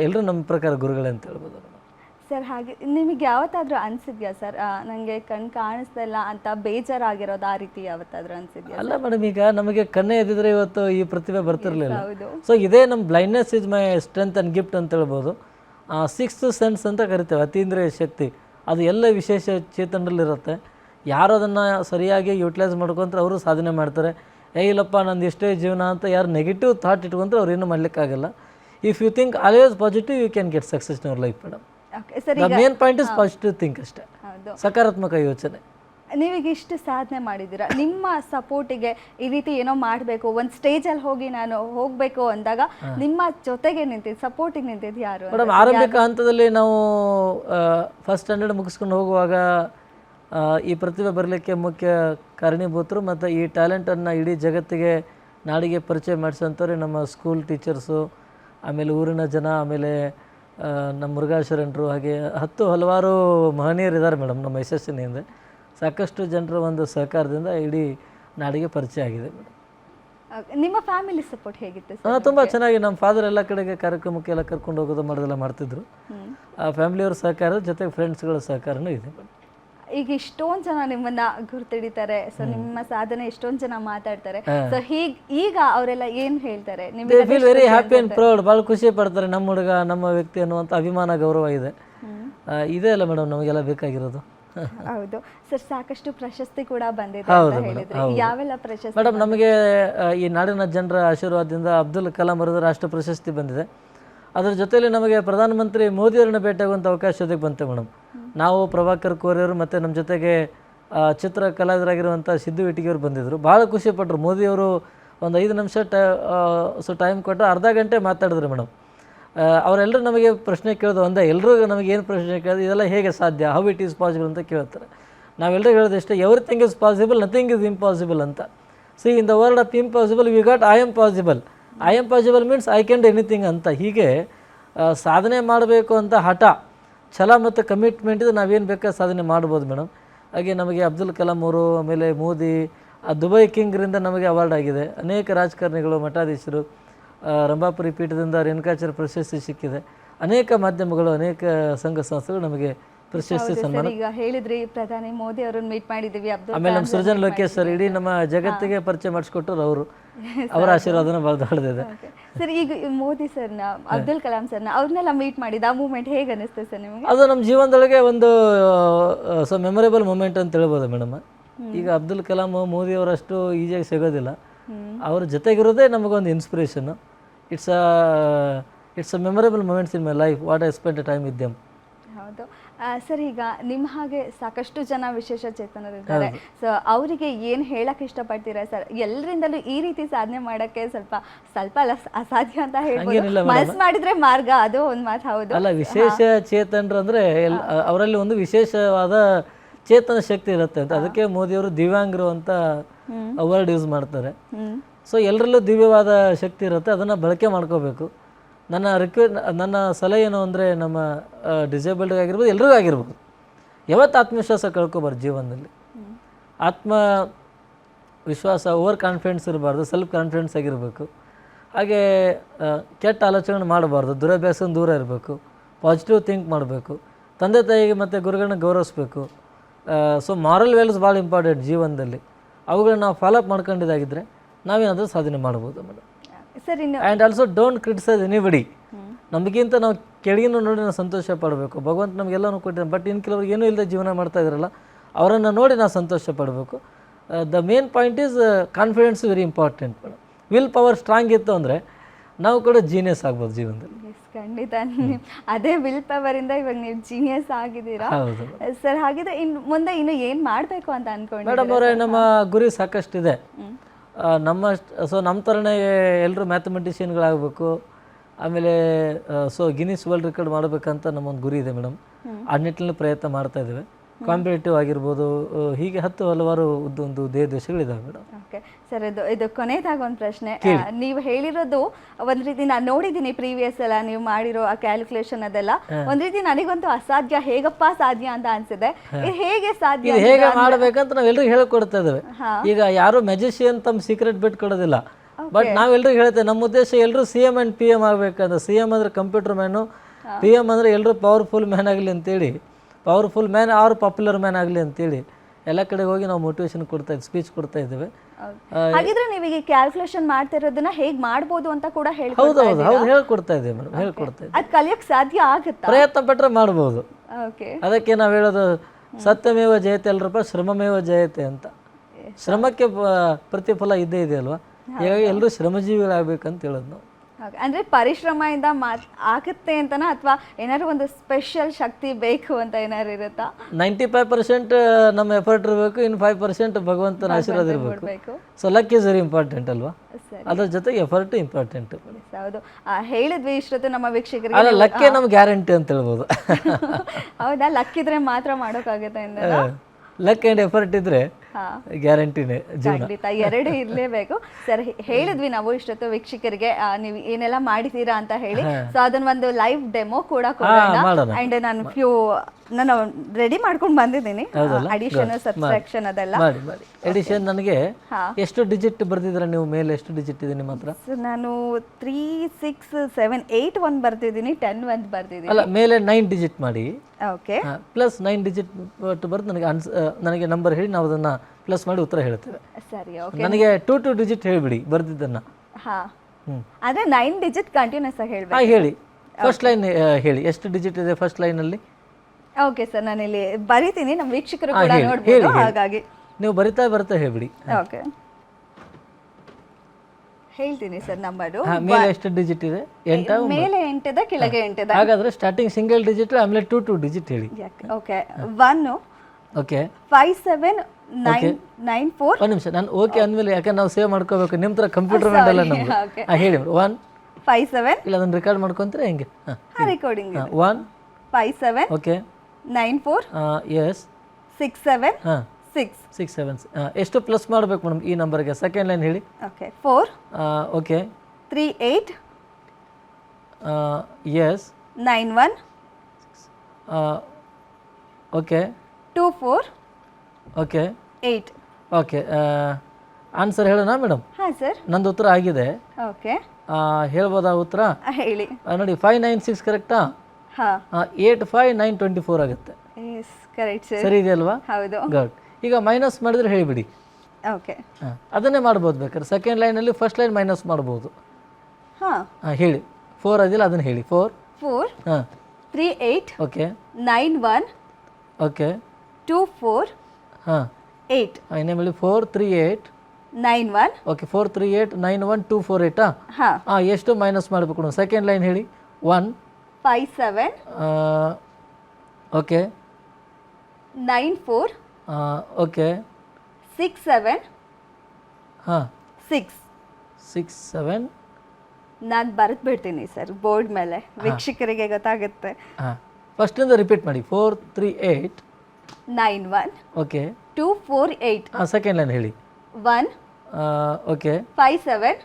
ಎಲ್ಲರೂ ನಮ್ಮ ಪ್ರಕಾರ ಗುರುಗಳೇ ಅಂತ ಹೇಳ್ಬೋದು. ಸರ್ ಹಾಗೆ ನಿಮಗೆ ಯಾವತ್ತಾದರೂ ಅನ್ಸಿದ್ಯಾ ಸರ್? ನನಗೆ ಕಣ್ ಕಾಣಿಸ್ತಾ ಇಲ್ಲ ಅಂತ ಬೇಜಾರಾಗಿರೋದು ಆ ರೀತಿ ಯಾವತ್ತಾದರೂ ಅನ್ಸಿದ್ಯಾ ಅಲ್ಲ ಮೇಡಮ್ ಈಗ ನಮಗೆ ಕಣ್ಣೇ ಇದ್ದಿದ್ರೆ ಇವತ್ತು ಈ ಪ್ರತಿಭೆ ಬರ್ತಿರ್ಲಿಲ್ಲ. ಸೊ ಇದೇ ನಮ್ಮ blindness is my strength and gift ಅಂತ ಹೇಳ್ಬೋದು. ಸಿಕ್ಸ್ತ್ ಸೆನ್ಸ್ ಅಂತ ಕರಿತೇವೆ ಅತೀಂದ್ರಿಯ ಶಕ್ತಿ. ಅದು ಎಲ್ಲ ವಿಶೇಷ ಚೇತನದಲ್ಲಿರುತ್ತೆ ಯಾರು ಅದನ್ನು ಸರಿಯಾಗಿ ಯೂಟಿಲೈಸ್ ಮಾಡ್ಕೊಂತಾರೆ ಅವರು ಸಾಧನೆ ಮಾಡ್ತಾರೆ. ಏ ಇಲ್ಲಪ್ಪ ನಂದು ಇಷ್ಟೇ ಜೀವನ ಅಂತ ಯಾರು ನೆಗೆಟಿವ್ ಥಾಟ್ ಇಟ್ಕೊಂಡ್ರೆ ಅವ್ರು ಏನೂ ಮಾಡಲಿಕ್ಕಾಗಲ್ಲ. If you think always positive you can get success in our life madam main point is positive think ಅಷ್ಟೇ. ಸಕಾರಾತ್ಮಕ ಯೋಚನೆ. ನೀವೀಗ ಇಷ್ಟು ಸಾಧನೆ ಮಾಡಿದ್ದೀರಾ? ನಿಮ್ಮ ಸಪೋರ್ಟಿಗೆ ಈ ರೀತಿ ಏನೋ ಮಾಡಬೇಕು ಒಂದು ಸ್ಟೇಜಲ್ಲಿ ಹೋಗಿ ನಾನು ಹೋಗಬೇಕು ಅಂದಾಗ ನಿಮ್ಮ ಜೊತೆಗೆ ನಿಂತಿದ್ದು ಸಪೋರ್ಟಿಗೆ ನಿಂತಿದ್ದು ಯಾರು ಮೇಡಮ್ ಆರಂಭಿಕ ಹಂತದಲ್ಲಿ ನಾವು ಫಸ್ಟ್ ಸ್ಟ್ಯಾಂಡರ್ಡ್ ಮುಗಿಸ್ಕೊಂಡು ಹೋಗುವಾಗ ಈ ಪ್ರತಿಭೆ ಬರಲಿಕ್ಕೆ ಮುಖ್ಯ ಕಾರಣೀಭೂತರು ಮತ್ತು ಈ ಟ್ಯಾಲೆಂಟನ್ನು ಇಡೀ ಜಗತ್ತಿಗೆ ನಾಡಿಗೆ ಪರಿಚಯ ಮಾಡಿಸೋಂಥವ್ರೆ ನಮ್ಮ ಸ್ಕೂಲ್ ಟೀಚರ್ಸು ಆಮೇಲೆ ಊರಿನ ಜನ ಆಮೇಲೆ ನಮ್ಮ ಮುರುಘಾಶರಣರು ಹಾಗೆ ಹತ್ತು ಹಲವಾರು ಮಹನೀಯರು ಇದ್ದಾರೆ ಮೇಡಮ್ ನಮ್ಮ ಯಶಸ್ಸಿನ ಹಿಂದೆ. ಸಾಕಷ್ಟು ಜನರ ಒಂದು ಸಹಕಾರದಿಂದ ಇಡೀ ನಾಡಿಗೆ ಪರಿಚಯ ಆಗಿದೆ ಮೇಡಮ್. ನಿಮ್ಮ ಫ್ಯಾಮಿಲಿ ಸಪೋರ್ಟ್ ಹೇಗಿತ್ತು ಹಾಂ ತುಂಬ ಚೆನ್ನಾಗಿ ನಮ್ಮ ಫಾದರ್ ಎಲ್ಲ ಕಡೆಗೆ ಕಾರ್ಯಕ್ರಮಕ್ಕೆ ಎಲ್ಲ ಕರ್ಕೊಂಡು ಹೋಗೋದು ಮಾಡೋದೆಲ್ಲ ಮಾಡ್ತಿದ್ರು. ಆ ಫ್ಯಾಮಿಲಿಯವ್ರ ಸಹಕಾರ ಜೊತೆಗೆ ಫ್ರೆಂಡ್ಸ್ಗಳ ಸಹಕಾರನೂ ಇದೆ. ಈಗ ಇಷ್ಟೊಂದು ಜನ ನಿಮ್ಮನ್ನ ಗುರ್ತಿಡಿತಾರೆ. ಸೊ ನಿಮ್ಮ ಸಾಧನೆ ಎಷ್ಟೊಂದು ಜನ ಮಾತಾಡ್ತಾರೆ. ಸೊ ಹೀಗ್ ಈಗ ಅವರೆಲ್ಲ ಏನ್ ಹೇಳ್ತಾರೆ? They feel very happy and proud ಬಹಳ ಖುಷಿ ಪಡ್ತಾರೆ ನಮ್ಮ ಹುಡುಗ ನಮ್ಮ ವ್ಯಕ್ತಿ ಅನ್ನುವಂತ ಅಭಿಮಾನ ಗೌರವ ಇದೆ. ಆ, ಇದೇ ಅಲ್ಲ ಮೇಡಮ್ ನಮಗೆಲ್ಲ ಬೇಕಾಗಿರೋದು. ಹೌದು. ಸರ್ ಸಾಕಷ್ಟು ಪ್ರಶಸ್ತಿ ಕೂಡ ಬಂದಿದೆ ಅಂತ ಹೇಳಿದ್ರೆ. ಯಾವೆಲ್ಲ ಪ್ರಶಸ್ತಿ ಮೇಡಮ್ ನಮಗೆ ಆ, ಈ ನಾಡಿನ ಜನರ ಆಶೀರ್ವಾದದಿಂದ ಅಬ್ದುಲ್ ಕಲಾಂ ಅವರದ ರಾಷ್ಟ್ರ ಪ್ರಶಸ್ತಿ ಬಂದಿದೆ. ಅದರ ಜೊತೆಯಲ್ಲಿ ನಮಗೆ ಪ್ರಧಾನಮಂತ್ರಿ ಮೋದಿಯವರನ್ನ ಭೇಟಿಯಾಗುವಂಥ ಅವಕಾಶ ಒದಗಿ ಬಂತೆ ಮೇಡಮ್. ನಾವು ಪ್ರಭಾಕರ್ ಕೋರಿಯವರು ಮತ್ತು ನಮ್ಮ ಜೊತೆಗೆ ಚಿತ್ರ ಕಲಾವಿದರಾಗಿರುವಂಥ ಸಿದ್ದು ಇಟ್ಟಿಗೆಯವರು ಬಂದಿದ್ದರು ಭಾಳ ಖುಷಿ ಪಟ್ಟರು ಮೋದಿಯವರು ಒಂದು ಐದು ನಿಮಿಷ ಟ ಸೊ ಟೈಮ್ ಕೊಟ್ಟು ಅರ್ಧ ಗಂಟೆ ಮಾತಾಡಿದ್ರು ಮೇಡಮ್. ಅವರೆಲ್ಲರೂ ನಮಗೆ ಪ್ರಶ್ನೆ ಕೇಳೋದು ಒಂದೇ ಎಲ್ಲರೂ ನಮಗೆ ಏನು ಪ್ರಶ್ನೆ ಕೇಳೋದು, ಇದೆಲ್ಲ ಹೇಗೆ ಸಾಧ್ಯ? ಹೌ ಇಟ್ ಈಸ್ ಪಾಸಿಬಲ್ ಅಂತ ಕೇಳ್ತಾರೆ. ನಾವೆಲ್ಲರೂ ಹೇಳೋದು ಇಷ್ಟೇ everything is possible nothing is impossible ಅಂತ. See in the world of impossible we got I am possible I am possible means I can do anything ಅಂತ. ಹೀಗೆ ಸಾಧನೆ ಮಾಡಬೇಕು ಅಂತ ಹಠ. ಛಲ ಮತ್ತು ಕಮಿಟ್ಮೆಂಟ್ ಇದು ನಾವೇನು ಬೇಕಾದ ಸಾಧನೆ ಮಾಡ್ಬೋದು ಮೇಡಮ್. ಹಾಗೆ ನಮಗೆ ಅಬ್ದುಲ್ ಕಲಾಂ ಅವರು, ಆಮೇಲೆ ಮೋದಿ, ಆ ದುಬೈ ಕಿಂಗ್ರಿಂದ ನಮಗೆ ಅವಾರ್ಡ್ ಆಗಿದೆ. ಅನೇಕ ರಾಜಕಾರಣಿಗಳು, ಮಠಾಧೀಶರು ರಂಭಾಪುರಿ ಪೀಠದಿಂದ ರೇಣುಕಾಚಾರ್ಯ ಪ್ರಶಸ್ತಿ ಸಿಕ್ಕಿದೆ. ಅನೇಕ ಮಾಧ್ಯಮಗಳು, ಅನೇಕ ಸಂಘ ಸಂಸ್ಥೆಗಳು ನಮಗೆ ಪ್ರಶಸ್ತಿ ಸನ್ಮಾನ. ಈಗ ಹೇಳಿದ್ರಿ ಪ್ರಧಾನಿ ಮೋದಿ ಅವರನ್ನು ಮೀಟ್ ಮಾಡಿದೀವಿ ಅಬ್ದುಲ್ ಆಮೇಲೆ ನಮ್ಮ ಸೃಜನ್ ಲೋಕೇಶ್ ಸರ್ ಇಡೀ ನಮ್ಮ ಜಗತ್ತಿಗೆ ಪರಿಚಯ ಮಾಡಿಸ್ಕೊಟ್ಟರು ಅವರು. ಅವರ ಆಶೀರ್ವಾದನ ಬಹಳ ದೊಡ್ಡದಿದೆ. ಸರ್ ಈಗ ಮೋದಿ ಸರ್ನ ಅಬ್ದುಲ್ ಕಲಾಂ ಸರ್ನ ಅವ್ರನ್ನೆಲ್ಲ ಮೀಟ್ ಮಾಡಿದ ಆ ಮೂಮೆಂಟ್ ಹೇಗೆ ಅನಿಸ್ತದೆ ಸರ್ ನಿಮಗೆ? ಅದು ನಮ್ಮ ಜೀವನದೊಳಗೆ ಒಂದು ಸೊ ಮೆಮೊರೇಬಲ್ ಮೂಮೆಂಟ್ ಅಂತ ಹೇಳ್ಬೋದು ಮೇಡಮ್. ಈಗ ಅಬ್ದುಲ್ ಕಲಾಂ ಮೋದಿ ಅವರಷ್ಟು ಈಸಿಯಾಗಿ ಸಿಗೋದಿಲ್ಲ. ಅವ್ರ ಜೊತೆಗಿರೋದೇ ನಮಗೊಂದು inspiration it's a it's a memorable moments in my life what I spend time with them ಹೌದು. ಸರ್ ಈಗ ನಿಮ್ಮ ಹಾಗೆ ಸಾಕಷ್ಟು ಜನ ವಿಶೇಷ ಚೇತನರಿದ್ದಾರೆ. ಸೊ ಅವರಿಗೆ ಏನು ಹೇಳಕ್ ಇಷ್ಟಪಡ್ತೀರಾ ಸರ್? ಎಲ್ಲರಿಂದಲೂ ಈ ರೀತಿ ಸಾಧನೆ ಮಾಡಕ್ಕೆ ಸ್ವಲ್ಪ ಸ್ವಲ್ಪ ಅಲ್ಲ ಅಸಾಧ್ಯ ಅಂತ ಹೇಳ್ಬೋದು. ಮನಸ್ಸು ಮಾಡಿದ್ರೆ ಮಾರ್ಗ ಅದು ಒಂದು ಮಾತು ಹೌದು. ಅಲ್ಲ ವಿಶೇಷ ಚೇತನರು ಅಂದರೆ ಅವರಲ್ಲಿ ಒಂದು ವಿಶೇಷವಾದ ಚೇತನ ಶಕ್ತಿ ಇರುತ್ತೆ ಅಂತ. ಅದಕ್ಕೆ ಮೋದಿಯವರು ದಿವ್ಯಾಂಗರು ಅಂತ ವರ್ಡ್ ಯೂಸ್ ಮಾಡ್ತಾರೆ. ಸೊ ಎಲ್ಲರಲ್ಲೂ ದಿವ್ಯವಾದ ಶಕ್ತಿ ಇರುತ್ತೆ. ಅದನ್ನು ಬಳಕೆ ಮಾಡ್ಕೋಬೇಕು. ನನ್ನ ರಿಕ್ವೆ ನನ್ನ ಸಲಹೆ ಏನು ಅಂದರೆ ನಮ್ಮ ಡಿಸೇಬಲ್ಡ್ ಆಗಿರ್ಬೋದು, ಎಲ್ರಿಗೂ ಆಗಿರ್ಬೋದು. ಯಾವತ್ತು ಆತ್ಮವಿಶ್ವಾಸ ಕಳ್ಕೊಬಾರ್ದು ಜೀವನದಲ್ಲಿ? ಆತ್ಮ ವಿಶ್ವಾಸ ಓವರ್ ಕಾನ್ಫಿಡೆನ್ಸ್ ಇರಬಾರ್ದು ಸೆಲ್ಫ್ ಕಾನ್ಫಿಡೆನ್ಸ್ ಆಗಿರಬೇಕು. ಹಾಗೆ ಕೆಟ್ಟ ಆಲೋಚನೆ ಮಾಡಬಾರ್ದು ದುರಭ್ಯಾಸ ದೂರ ಇರಬೇಕು ಪಾಸಿಟಿವ್ ಥಿಂಕ್ ಮಾಡಬೇಕು, ತಂದೆ ತಾಯಿಗೆ ಮತ್ತು ಗುರುಗಳನ್ನ ಗೌರವಿಸ್ಬೇಕು. ಸೊ ಮಾರಲ್ ವ್ಯಾಲ್ಯೂಸ್ ಭಾಳ ಇಂಪಾರ್ಟೆಂಟ್ ಜೀವನದಲ್ಲಿ. ಅವುಗಳನ್ನ ನಾವು ಫಾಲೋಅಪ್ ಮಾಡ್ಕೊಂಡಿದ್ದಾಗಿದ್ದರೆ ನಾವೇನಾದರೂ ಸಾಧನೆ ಮಾಡ್ಬೋದು ಮೇಡಮ್ ಸರ್ ಇನ್ನು and also don't criticise anybody ನಮಗಿಂತ ನಾವು ಕೆಳಗಿನ ನೋಡಿ ನಾವು ಸಂತೋಷ ಪಡಬೇಕು. ಭಗವಂತ ನಮಗೆಲ್ಲನೂ ಕೊಟ್ಟಿದ್ದಾನೆ. ಬಟ್ ಇನ್ನು ಕೆಲವ್ರಿಗೆ ಏನೂ ಇಲ್ಲದೆ ಜೀವನ ಮಾಡ್ತಾ ಇದ್ರಲ್ಲ ಅವರನ್ನು ನೋಡಿ ನಾವು ಸಂತೋಷ ಪಡಬೇಕು. The main point is confidence very important madam will power strong ಇತ್ತು ಅಂದರೆ ನಾವು ಕೂಡ ಜೀನಿಯಸ್ ಆಗ್ಬೋದು ಜೀವನದಲ್ಲಿ. ಖಂಡಿತ. ಅದೇ ವಿಲ್ ಪವರ್ ಇಂದ ಇವಾಗ ನೀವು ಜೀನಿಯಸ್ ಆಗಿದ್ದೀರಾ? ಸರ್ ಹಾಗಿದ್ರೆ ಇನ್ನು ಮುಂದೆ ಇನ್ನು ಏನ್ ಮಾಡ್ಬೇಕು ಅಂತ ಅನ್ಕೊಂಡು ಮೇಡಮ್ ಅವರೇ ನಮ್ಮ ಗುರಿ ಸಾಕಷ್ಟಿದೆ. ನಮ್ಮ ಸೊ ನಮ್ಮ ಥರನೇ ಎಲ್ಲರೂ ಮ್ಯಾಥಮೆಟಿಷಿಯನ್ಗಳಾಗಬೇಕು. ಆಮೇಲೆ ಸೊ ಗಿನಿಸ್ ವರ್ಲ್ಡ್ ರೆಕಾರ್ಡ್ ಮಾಡಬೇಕಂತ ನಮ್ಮೊಂದು ಗುರಿ ಇದೆ ಮೇಡಮ್. ಆ ನಿಟ್ಟಿನಲ್ಲಿ ಪ್ರಯತ್ನ ಮಾಡ್ತಾ ಇದ್ದೇವೆ. ಕಾಂಪಿಟೇಟಿವ್ ಆಗಿರ್ಬೋದು ಹೀಗೆ ಹತ್ತು ಹಲವಾರು ಒಂದು ದೇಹ ದೇಶಗಳಿದ್ದಾವೆ ಮೇಡಮ್. ಓಕೆ ಸರ್ ಇದು ಇದು ಕೊನೆಯದಾಗ ಒಂದು ಪ್ರಶ್ನೆ. ನೀವು ಹೇಳಿರೋದು ಒಂದ್ ರೀತಿ ನಾನು ನೋಡಿದ್ದೀನಿ ಪ್ರೀವಿಯಸ್ ಎಲ್ಲ ನೀವು ಮಾಡಿರೋ ಆ ಕ್ಯಾಲ್ಕುಲೇಷನ್ ಅದೆಲ್ಲ. ಒಂದ್ ರೀತಿ ನನಗಂತೂ ಅಸಾಧ್ಯ ಹೇಗಪ್ಪ ಸಾಧ್ಯ ಅಂತ ಅನ್ಸಿದೆ. ಹೇಗೆ ಸಾಧ್ಯ ಹೇಗೆ ಮಾಡ್ಬೇಕಂತ ನಾವ್ ಎಲ್ರಿಗೂ ಹೇಳ್ಕೊಡ್ತಾ ಇದ್ದೇವೆ. ಈಗ ಯಾರು ಮೆಜಿಷಿಯನ್ ತಮ್ಮ ಸೀಕ್ರೆಟ್ ಬಿಟ್ಕೊಡೋದಿಲ್ಲ ಬಟ್ ನಾವೆಲ್ಲರೂ ಹೇಳ್ತೇವೆ ನಮ್ಮ ಉದ್ದೇಶ ಎಲ್ಲರೂ C M and P M ಆಗಬೇಕಂದ್ರೆ ಸಿ ಎಂ ಅಂದರೆ ಕಂಪ್ಯೂಟರ್ ಮ್ಯಾನು ಪಿ ಎಂ ಅಂದರೆ ಎಲ್ಲರೂ ಪವರ್ಫುಲ್ ಮ್ಯಾನ್ ಆಗಲಿ ಅಂತೇಳಿ powerful man or popular man ಆಗಲಿ ಅಂತೇಳಿ ಎಲ್ಲ ಕಡೆ ಹೋಗಿ ನಾವು ಮೋಟಿವೇಶನ್ ಕೊಡ್ತಾ ಇದ್ದೀವಿ ಸ್ಪೀಚ್ ಕೊಡ್ತಾ ಇದ್ದೇವೆ. ಹಾಗಿದ್ರೆ ನೀವೀಗ ಕ್ಯಾಲ್ಕುಲೇಷನ್ ಮಾಡ್ತಿರೋದನ್ನ ಹೇಗ್ ಮಾಡ್ಬೋದು ಅಂತ ಕೂಡ ಹೌದು ಹೇಳ್ಕೊಡ್ತಾ ಹೌದು ಹೌದು ಹೇಳ್ಕೊಡ್ತಾ ಇದ್ದೇವೆ ಮೇಡಮ್ ಹೇಳ್ಕೊಡ್ತಾ ಇದ್ದೀವಿ. ಅದ್ ಕಲಿಯಕ್ ಸಾಧ್ಯ ಆಗುತ್ತಾ? ಪ್ರಯತ್ನ ಪಟ್ಟರೆ ಮಾಡ್ಬೋದು. ಅದಕ್ಕೆ ನಾವು ಹೇಳೋದು ಸತ್ಯಮೇವ ಜಯತೆ ಅಲ್ರಪ್ಪ ಶ್ರಮಮೇವ ಜಯತೆ ಅಂತ. ಶ್ರಮಕ್ಕೆ ಪ್ರತಿಫಲ ಇದ್ದೇ ಇದೆ ಅಲ್ವಾ? ಹೀಗಾಗಿ ಎಲ್ಲರೂ ಶ್ರಮಜೀವಿಗಳಾಗಬೇಕಂತ ಹೇಳೋದು ನಾವು. ಅಂದ್ರೆ ಪರಿಶ್ರಮದಿಂದ ಮಾತ್ ಆಗುತ್ತೆ ಅಂತನಾ ಅಥವಾ ಏನಾದ್ರು ಒಂದು ಸ್ಪೆಷಲ್ ಶಕ್ತಿ ಬೇಕು ಅಂತ ಏನಾದ್ರು ಇರುತ್ತಾ? ನೈಂಟಿ ಫೈವ್ ಪರ್ಸೆಂಟ್ ನಮ್ಮ ಎಫರ್ಟ್ ಇರಬೇಕು ಇನ್ನು ಫೈವ್ ಪರ್ಸೆಂಟ್ ಭಗವಂತನ ಆಶೀರ್ವಾದ ಇರಬೇಕು. ಬೇಕು so luck is very important ಅಲ್ವಾ? ಅದ್ರ ಜೊತೆಗೆ ಎಫರ್ಟ್ ಇಂಪಾರ್ಟೆಂಟ್ ಹೌದು. ಆ, ಹೇಳಿದ್ವಿ ಇಷ್ಟೊತ್ತು ನಮ್ಮ ವೀಕ್ಷಕರಿಗೆ. ಅಲ್ಲ ಲಕ್ಕೇ ನಮ್ಗೆ ಗ್ಯಾರಂಟಿ ಅಂತ ಹೇಳ್ಬೋದು. ಹೌದಾ? ಲಕ್ಕಿದ್ರೆ ಮಾತ್ರ ಮಾಡೋಕ್ಕಾಗುತ್ತೆ ಲಕ್ ಆ್ಯಂಡ್ ಎಫರ್ಟ್ ಇದ್ರೆ ಗ್ಯಾರಂಟಿನೇ ಖಂಡಿತ ಎರಡು ಇರ್ಲೇಬೇಕು. ಸರ್ ಹೇಳಿದ್ವಿ ನಾವು ಇಷ್ಟೊತ್ತು ವೀಕ್ಷಕರಿಗೆ ನೀವು ಏನೆಲ್ಲ ಮಾಡಿದ್ದೀರಾ ಅಂತ ಹೇಳಿ. ಸೊ ಅದನ್ನ ಒಂದು ಲೈವ್ ಡೆಮೋ ಕೂಡ ಕೊಡೋಣ. ಅಂಡ್ ನಾನು ಫ್ಯೂ ನಾನು ರೆಡಿ ಮಾಡ್ಕೊಂಡು ಬಂದಿದ್ದೀನಿ. ಅಡಿಷನ್ ಸಬ್ಸ್ಟ್ರಾಕ್ಷನ್ ಅದೆಲ್ಲ. ಮಾಡಿ ಮಾಡಿ. ಎಡಿಷನ್ ನನಗೆ ಎಷ್ಟು ಡಿಜಿಟ್ ಬರ್ದಿದ್ರ ನೀವು ಮೇಲೆ? ಎಷ್ಟು ಡಿಜಿಟ್ ಇದೆ ನಿಮ್ಮ ಹತ್ರ? ನಾನು ತ್ರೀ ಸಿಕ್ಸ್ ಸೆವೆನ್ ಏಯ್ಟ್ ಒಂದು ಬರ್ತಿದ್ದೀನಿ ಟೆನ್ ಒಂದು ಬರ್ತಿದ್ದೀನಿ ಅಲ್ಲ ಮೇಲೆ ನೈನ್ ಡಿಜಿಟ್ ಮಾಡಿ. ಓಕೆ ಪ್ಲಸ್ ನೈನ್ ಡಿಜಿಟ್ ಬರೆದು ನನಗೆ ಅನ್ಸ್ ನನಗೆ ನಂಬರ್ ಹೇಳಿ ನಾವು ಅದನ್ನ ಪ್ಲಸ್ ಮಾಡಿ ಉತ್ತರ ಹೇಳ್ತೇವೆ. ಸರಿ ಓಕೆ ನನಗೆ ಟೂ ಟು ಡಿಜಿಟ್ ಹೇಳಿಬಿಡಿ ಬರ್ದಿದ್ದನ್ನು. ಹಾ. ಅಂದ್ರೆ ನೈನ್ ಡಿಜಿಟ್ ಕಂಟಿನ್ಯೂಸ್ ಆಗಿ ಹೇಳಬೇಕು. ಹಾಂ ಹೇಳಿ. ಫಸ್ಟ್ ಲೈನ್ ಹೇಳಿ. ಎಷ್ಟು ಡಿಜಿಟ್ ಇದೆ ಫಸ್ಟ್ ಲೈನಲ್ಲಿ ಓಕೆ ಸರ್ ನಾನು ಇಲ್ಲಿ ಬರಿತೀನಿ ನಮ್ಮ ವೀಕ್ಷಕರು ಹಾ, ಕೂಡ ಹೇಳಿ, ನೋಡ್ಬೋದು. ಹೇಳಿ, ಹೇಳಿ. ಹಾಗಾಗಿ. ನೀವು ಬರಿತಾ ಬರ್ತಾ ಹೇಳ್ಬಿಡಿ. ಓಕೆ ಹೇಳ್ತೀನಿ ಸರ್ ನಂಬರು ಹಾಂ ಮೇಲೆ ಎಷ್ಟು ಡಿಜಿಟ್ ಇದೆ? ಎಂಟ ಮೇಲೆ ಎಂಟದ ಕೆಳಗೆ ಎಂಟದ? ಹಾಗಾದ್ರೆ ಸ್ಟಾರ್ಟಿಂಗ್ ಸಿಂಗಲ್ ಡಿಜಿಟ್ ಆಮೇಲೆ ಟೂ ಟೂ ಡಿಜಿಟ್ ಹೇಳಿ. Okay one okay five seven nine nine four ಒಂದು ನಿಮಿಷ ನಾನು ಓಕೆ ಅಂದಮೇಲೆ ಯಾಕಂದ್ರೆ ನಾವು ಸೇವ್ ಮಾಡ್ಕೋಬೇಕು. ನಿಮ್ಮ ಥರ ಕಂಪ್ಯೂಟರ್ ಮಾಡಲ್ಲ ನಮ್ಗೆ okay. ಹಾಂ ಹೇಳಿ ಒನ್ ಫೈವ್ ಸೆವೆನ್ ಇಲ್ಲ ಅದನ್ನು ರೆಕಾರ್ಡ್ ಮಾಡ್ಕೊಂತೀರಾ ಹೆಂಗೆ? ಹಾಂ recording one five seven okay nine four yes six seven six. Six seven ಎಷ್ಟು ಪ್ಲಸ್ ಮಾಡಬೇಕು ಮೇಡಮ್ ಈ ನಂಬರ್ಗೆ ಸೆಕೆಂಡ್ ಲೈನ್ ಹೇಳಿ. Okay four okay three eight yes nine one okay two four okay eight okay answer ಹೇಳೋಣ madam? ಹಾಂ sir ನಂದು ಉತ್ತರ ಆಗಿದೆ. ಓಕೆ ಹೇಳ್ಬೋದಾ ಉತ್ತರ? ಹೇಳಿ. ನೋಡಿ ಫೈವ್ ನೈನ್ ಸಿಕ್ಸ್ ಕರೆಕ್ಟಾ eight five nine twenty four ಆಗುತ್ತೆ. ಸರ್ ಇದೆಯಲ್ವಾ ಹೌದು. ಗುಡ್ ಈಗ ಮೈನಸ್ ಮಾಡಿದ್ರೆ ಹೇಳಿಬಿಡಿ. ಓಕೆ ಅದನ್ನೇ ಮಾಡ್ಬೋದು ಬೇಕಾದ್ರೆ. ಸೆಕೆಂಡ್ ಲೈನಲ್ಲಿ ಫಸ್ಟ್ ಲೈನ್ ಮೈನಸ್ ಮಾಡ್ಬೋದು. ಹಾಂ. ಹೇಳಿ. ಫೋರ್ ಅದಿಲ್ಲ ಅದನ್ನು ಹೇಳಿ. ಫೋರ್ ಫೋರ್ ಹಾಂ. Three eight okay nine one okay two four ಹಾಂ. ಏಯ್ಟ್ ಇನ್ನೇನು ಹೇಳಿ? Four three eight nine one okay four three eight nine one two four ಏಯ್ಟಾ ಹಾಂ. ಹಾಂ ಎಷ್ಟು ಮೈನಸ್ ಮಾಡಬೇಕು ಸೆಕೆಂಡ್ ಲೈನ್ ಹೇಳಿ. One five seven okay nine four okay six seven ಹಾಂ six six seven ನಾನು ಬರೆದು ಬಿಡ್ತೀನಿ ಸರ್ ಬೋರ್ಡ್ ಮೇಲೆ. ವೀಕ್ಷಕರಿಗೆ ಗೊತ್ತಾಗುತ್ತೆ. ಹಾಂ ಫಸ್ಟಿಂದ ರಿಪೀಟ್ ಮಾಡಿ. Four three eight nine one okay two four eight ಹಾಂ ಸೆಕೆಂಡ್ ಲೈನ್ ಹೇಳಿ. One okay five seven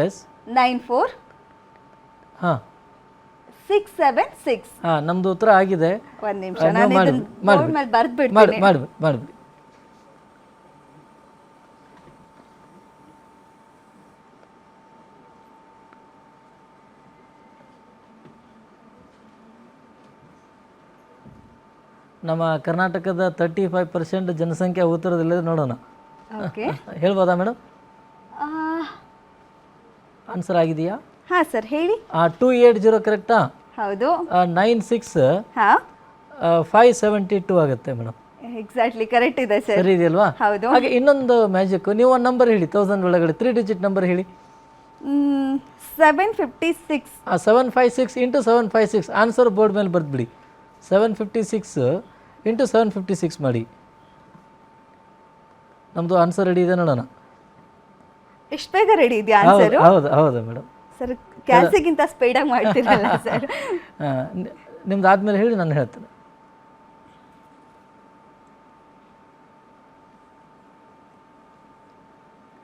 yes nine four ಹಾಂ ಸಿಕ್ಸ್ ಸೆವೆನ್ ಸಿಕ್ಸ್ ಹಾ ನಮ್ದು ಉತ್ತರ ಆಗಿದೆ. ಒಂದು ನಿಮಿಷ ನಾನು ಮಾಡಿ- ಇದನ್ನ ಮಾಡಿ- ಬೋರ್ಡ್ ಮೇಲೆ ಬರೆದು ಮಾಡಿ ಬಿಡ್ತೀನಿ ಮಾಡಿಬಿಡಿ ಮಾಡಿಬಿಡಿ ನಮ್ಮ ಕರ್ನಾಟಕದ ತರ್ಟಿ ಫೈವ್ ಪರ್ಸೆಂಟ್ ಜನಸಂಖ್ಯೆ ಉತ್ತರದಲ್ಲಿ ನೋಡೋಣ. ಓಕೆ ಹೇಳ್ಬೋದಾ ಮೇಡಮ್? ಆನ್ಸರ್ ಆಗಿದೆಯಾ? ಹಾಂ ಸರ್ ಹೇಳಿ. ಟೂ ಏಟ್ ಜೀರೋ ಕರೆಕ್ಟಾ ಹೌದು. ನೈನ್ ಸಿಕ್ಸ್ ಹಾಂ. ಫೈವ್ ಸೆವೆಂಟಿ ಟೂ ಆಗುತ್ತೆ ಮೇಡಮ್. ಎಕ್ಸಾಕ್ಟ್ಲಿ ಕರೆಕ್ಟ್ ಇದೆ ಸರ್. ಸರಿ ಇದೆಯಲ್ವಾ? ಹೌದು. ಹಾಗೆ ಇನ್ನೊಂದು ಮ್ಯಾಜಿಕ್ ನೀವು ಒಂದು ನಂಬರ್ ಹೇಳಿ ತೌಸಂಡ್ ಒಳಗಡೆ ತ್ರೀ ಡಿಜಿಟ್ ನಂಬರ್ ಹೇಳಿ. Seven fifty six seven five six into seven five six answer board ಮೇಲೆ ಬರೆದ್ಬಿಡಿ. Seven fifty six into seven fifty six ಮಾಡಿ. ನಮ್ಮದು ಆನ್ಸರ್ ರೆಡಿ ಇದೆ ನೋಡೋಣ ಎಷ್ಟು ಬೇಗ ರೆಡಿ ಇದೆಯಾ ಹೌದು ಹೌದು ಮೇಡಮ್. ಸರ್ ಕೆಲಸಕ್ಕಿಂತ ಸ್ಪೀಡಾಗಿ ಮಾಡ್ತೀರಲ್ಲ ಸರ್. ನಿಮ್ದು ಆದಮೇಲೆ ಹೇಳಿ ನಾನು ಹೇಳ್ತೇನೆ.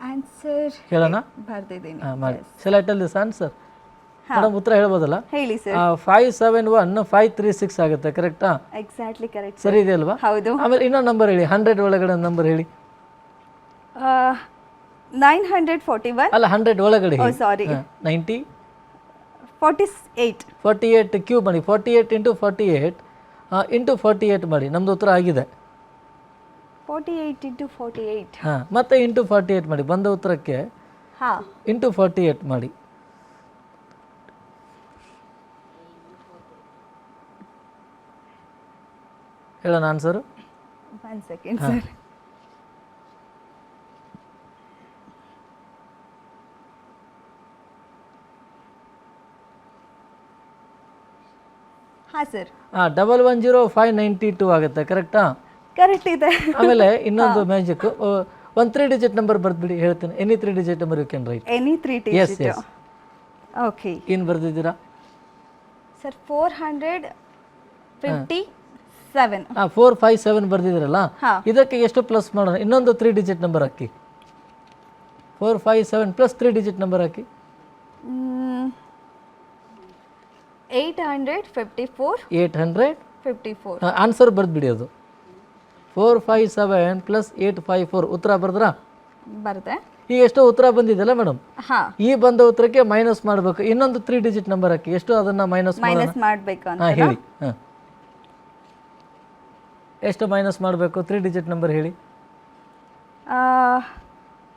ಆನ್ಸರ್ ಹೇಳೋಣ? ಬರ್ದಿದ್ದೀನಿ. ಹಾಂ ಮಾಡಿ. Shall I tell this answer madam ಉತ್ತರ ಹೇಳ್ಬೋದಲ್ಲ? ಹೇಳಿ sir five seven one five three six ಆಗುತ್ತೆ ಕರೆಕ್ಟಾ ಎಕ್ಸಾಕ್ಟ್ಲಿ ಕರೆಕ್ಟ್ ಸರಿ ಇದೆಯಲ್ವಾ ಹೌದು. ಆಮೇಲೆ ಇನ್ನೊಂದು ನಂಬರ್ ಹೇಳಿ ಹಂಡ್ರೆಡ್ ಒಳಗಡೆ ನಂಬರ್ ಹೇಳಿ. Nine hundred forty one? ಅಲ್ಲ ಹಂಡ್ರೆಡ್ ಒಳಗಡೆ ಓ sorry ninety? Forty eight forty eight Q ಮಾಡಿ. Forty eight into forty eight into forty eight ಮಾಡಿ. ನಮ್ಮದು ಉತ್ತರ ಆಗಿದೆ. Forty eight into forty eight ಹಾಂ ಮತ್ತೆ ಇಂಟು ಫಾರ್ಟಿ ಏಯ್ಟ್ ಮಾಡಿ. ಬಂದ ಉತ್ತರಕ್ಕೆ ಹಾಂ. ಇಂಟು ಫಾರ್ಟಿ ಏಯ್ಟ್ ಮಾಡಿ. ಹೇಳೋಣ ಆನ್ಸರು ಒನ್ ಸೆಕೆಂಡ್ ಸರ್ ಹಾಂ ಸರ್ ಹಾಂ double one zero five ninety two ಆಗುತ್ತೆ ಕರೆಕ್ಟಾ ಕರೆಕ್ಟ್ ಇದೆ. ಆಮೇಲೆ ಇನ್ನೊಂದು ಮ್ಯಾಜಿಕ್ ಒಂದು ತ್ರೀ ಡಿಜಿಟ್ ನಂಬರ್ ಬರ್ದ್ಬಿಡಿ ಹೇಳ್ತೀನಿ. Any three digit number you can write any three S T S okay ಏನು ಬರ್ದಿದ್ದೀರಾ? Sir four hundred fifty seven ಹಾಂ ಫೋರ್ ಫೈವ್ ಸೆವೆನ್ ಬರ್ದಿದ್ದೀರಲ್ಲ? ಹಾ. ಇದಕ್ಕೆ ಎಷ್ಟು ಪ್ಲಸ್ ಮಾಡೋಣ? ಇನ್ನೊಂದು ತ್ರೀ ಡಿಜಿಟ್ ನಂಬರ್ ಹಾಕಿ. Four five seven plus three digit number ಹಾಕಿ. Eight hundred fifty four eight hundred fifty four answer ಬರೆದ್ಬಿಡಿ ಅದು. Four five seven plus eight five four ಉತ್ತರ ಬರೆದ್ರಾ? ಬರುತ್ತೆ ಈಗ ಎಷ್ಟೋ ಉತ್ತರ ಬಂದಿದೆಯಲ್ಲ ಮೇಡಮ್? ಹಾಂ. ಈ ಬಂದ ಉತ್ತರಕ್ಕೆ ಮೈನಸ್ ಮಾಡಬೇಕು. ಇನ್ನೊಂದು ತ್ರೀ ಡಿಜಿಟ್ ನಂಬರ್ ಹಾಕಿ. ಎಷ್ಟು ಅದನ್ನು ಮೈನಸ್ ಮೈನಸ್ ಮಾಡಬೇಕು ಅಂತ ಹಾಂ ಹೇಳಿ. ಹಾಂ. ಎಷ್ಟು ಮೈನಸ್ ಮಾಡಬೇಕು? ತ್ರೀ ಡಿಜಿಟ್ ನಂಬರ್ ಹೇಳಿ.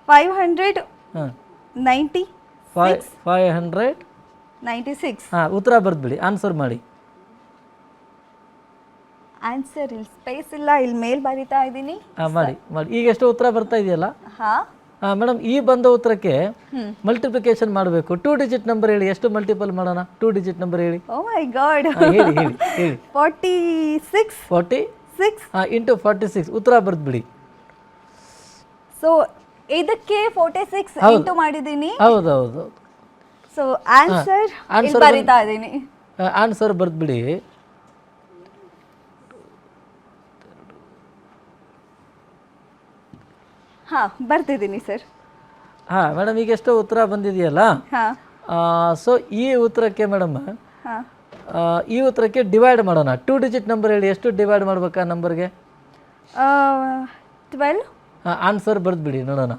ಫೈವ್ ಹಂಡ್ರೆಡ್ ಹಾಂ. Ninety five five hundred ninety six. ಹಾಂ ಉತ್ತರ ಬರ್ದ್ಬಿಡಿ ಆನ್ಸರ್ ಮಾಡಿ. ಆನ್ಸರ್ ಇಲ್ಲಿ ಸ್ಪೇಸ್ ಇಲ್ಲ ಇಲ್ಲಿ ಮೇಲ್ ಬರಿತಾ ಇದ್ದೀನಿ. ಹಾಂ ಮಾಡಿ ಮಾಡಿ. ಈಗ ಎಷ್ಟು ಉತ್ತರ ಬರ್ತಾ ಇದೆಯಲ್ಲ? ಹಾಂ. ಹಾಂ ಮೇಡಮ್ ಈ ಬಂದ ಉತ್ತರಕ್ಕೆ ಮಲ್ಟಿಪ್ಲಿಕೇಶನ್ ಮಾಡಬೇಕು. ಟೂ ಡಿಜಿಟ್ ನಂಬರ್ ಹೇಳಿ ಎಷ್ಟು ಮಲ್ಟಿಪಲ್ ಮಾಡೋಣ? ಟೂ ಡಿಜಿಟ್ ನಂಬರ್ ಹೇಳಿ. ಓ ಮೈ ಗಾಡ್ ಹಾಂ ಹೇಳಿ ಹೇಳಿ ಹೇಳಿ. ಫಾರ್ಟಿ ಸಿಕ್ಸ್ ಫಾರ್ಟಿ ಸಿಕ್ಸ್ ಹಾಂ ಇಂಟು ಫಾರ್ಟಿ ಸಿಕ್ಸ್ ಉತ್ತರ ಬರ್ದ್ಬಿಡಿ ಸೊ ಇದಕ್ಕೆ ಫೋರ್ಟಿ ಸಿಕ್ಸ್ ಇಂಟು ಮಾಡಿದ್ದೀನಿ. ಹೌದು ಹೌದು. ಸೊ ಆನ್ಸರ್ ಆನ್ಸರ್ ಬರಿತಾ ಇದ್ದೀನಿ. ಆನ್ಸರ್ ಬರೆದ್ಬಿಡಿ ಹಾಂ ಬರ್ತಿದ್ದೀನಿ ಸರ್ ಹಾಂ ಮೇಡಮ್ ಈಗ ಎಷ್ಟೋ ಉತ್ತರ ಬಂದಿದೆಯಲ್ಲ? ಹಾಂ. ಸೊ ಈ ಉತ್ತರಕ್ಕೆ ಮೇಡಮ್ ಹಾಂ. ಈ ಉತ್ತರಕ್ಕೆ ಡಿವೈಡ್ ಮಾಡೋಣ. ಟೂ ಡಿಜಿಟ್ ನಂಬರ್ ಹೇಳಿ ಎಷ್ಟು ಡಿವೈಡ್ ಮಾಡ್ಬೇಕಾ ನಂಬರ್ಗೆ ಟ್ವೆಲ್ ಆನ್ಸರ್ ಬರ್ದ್ಬಿಡಿ ನೋಡೋಣ.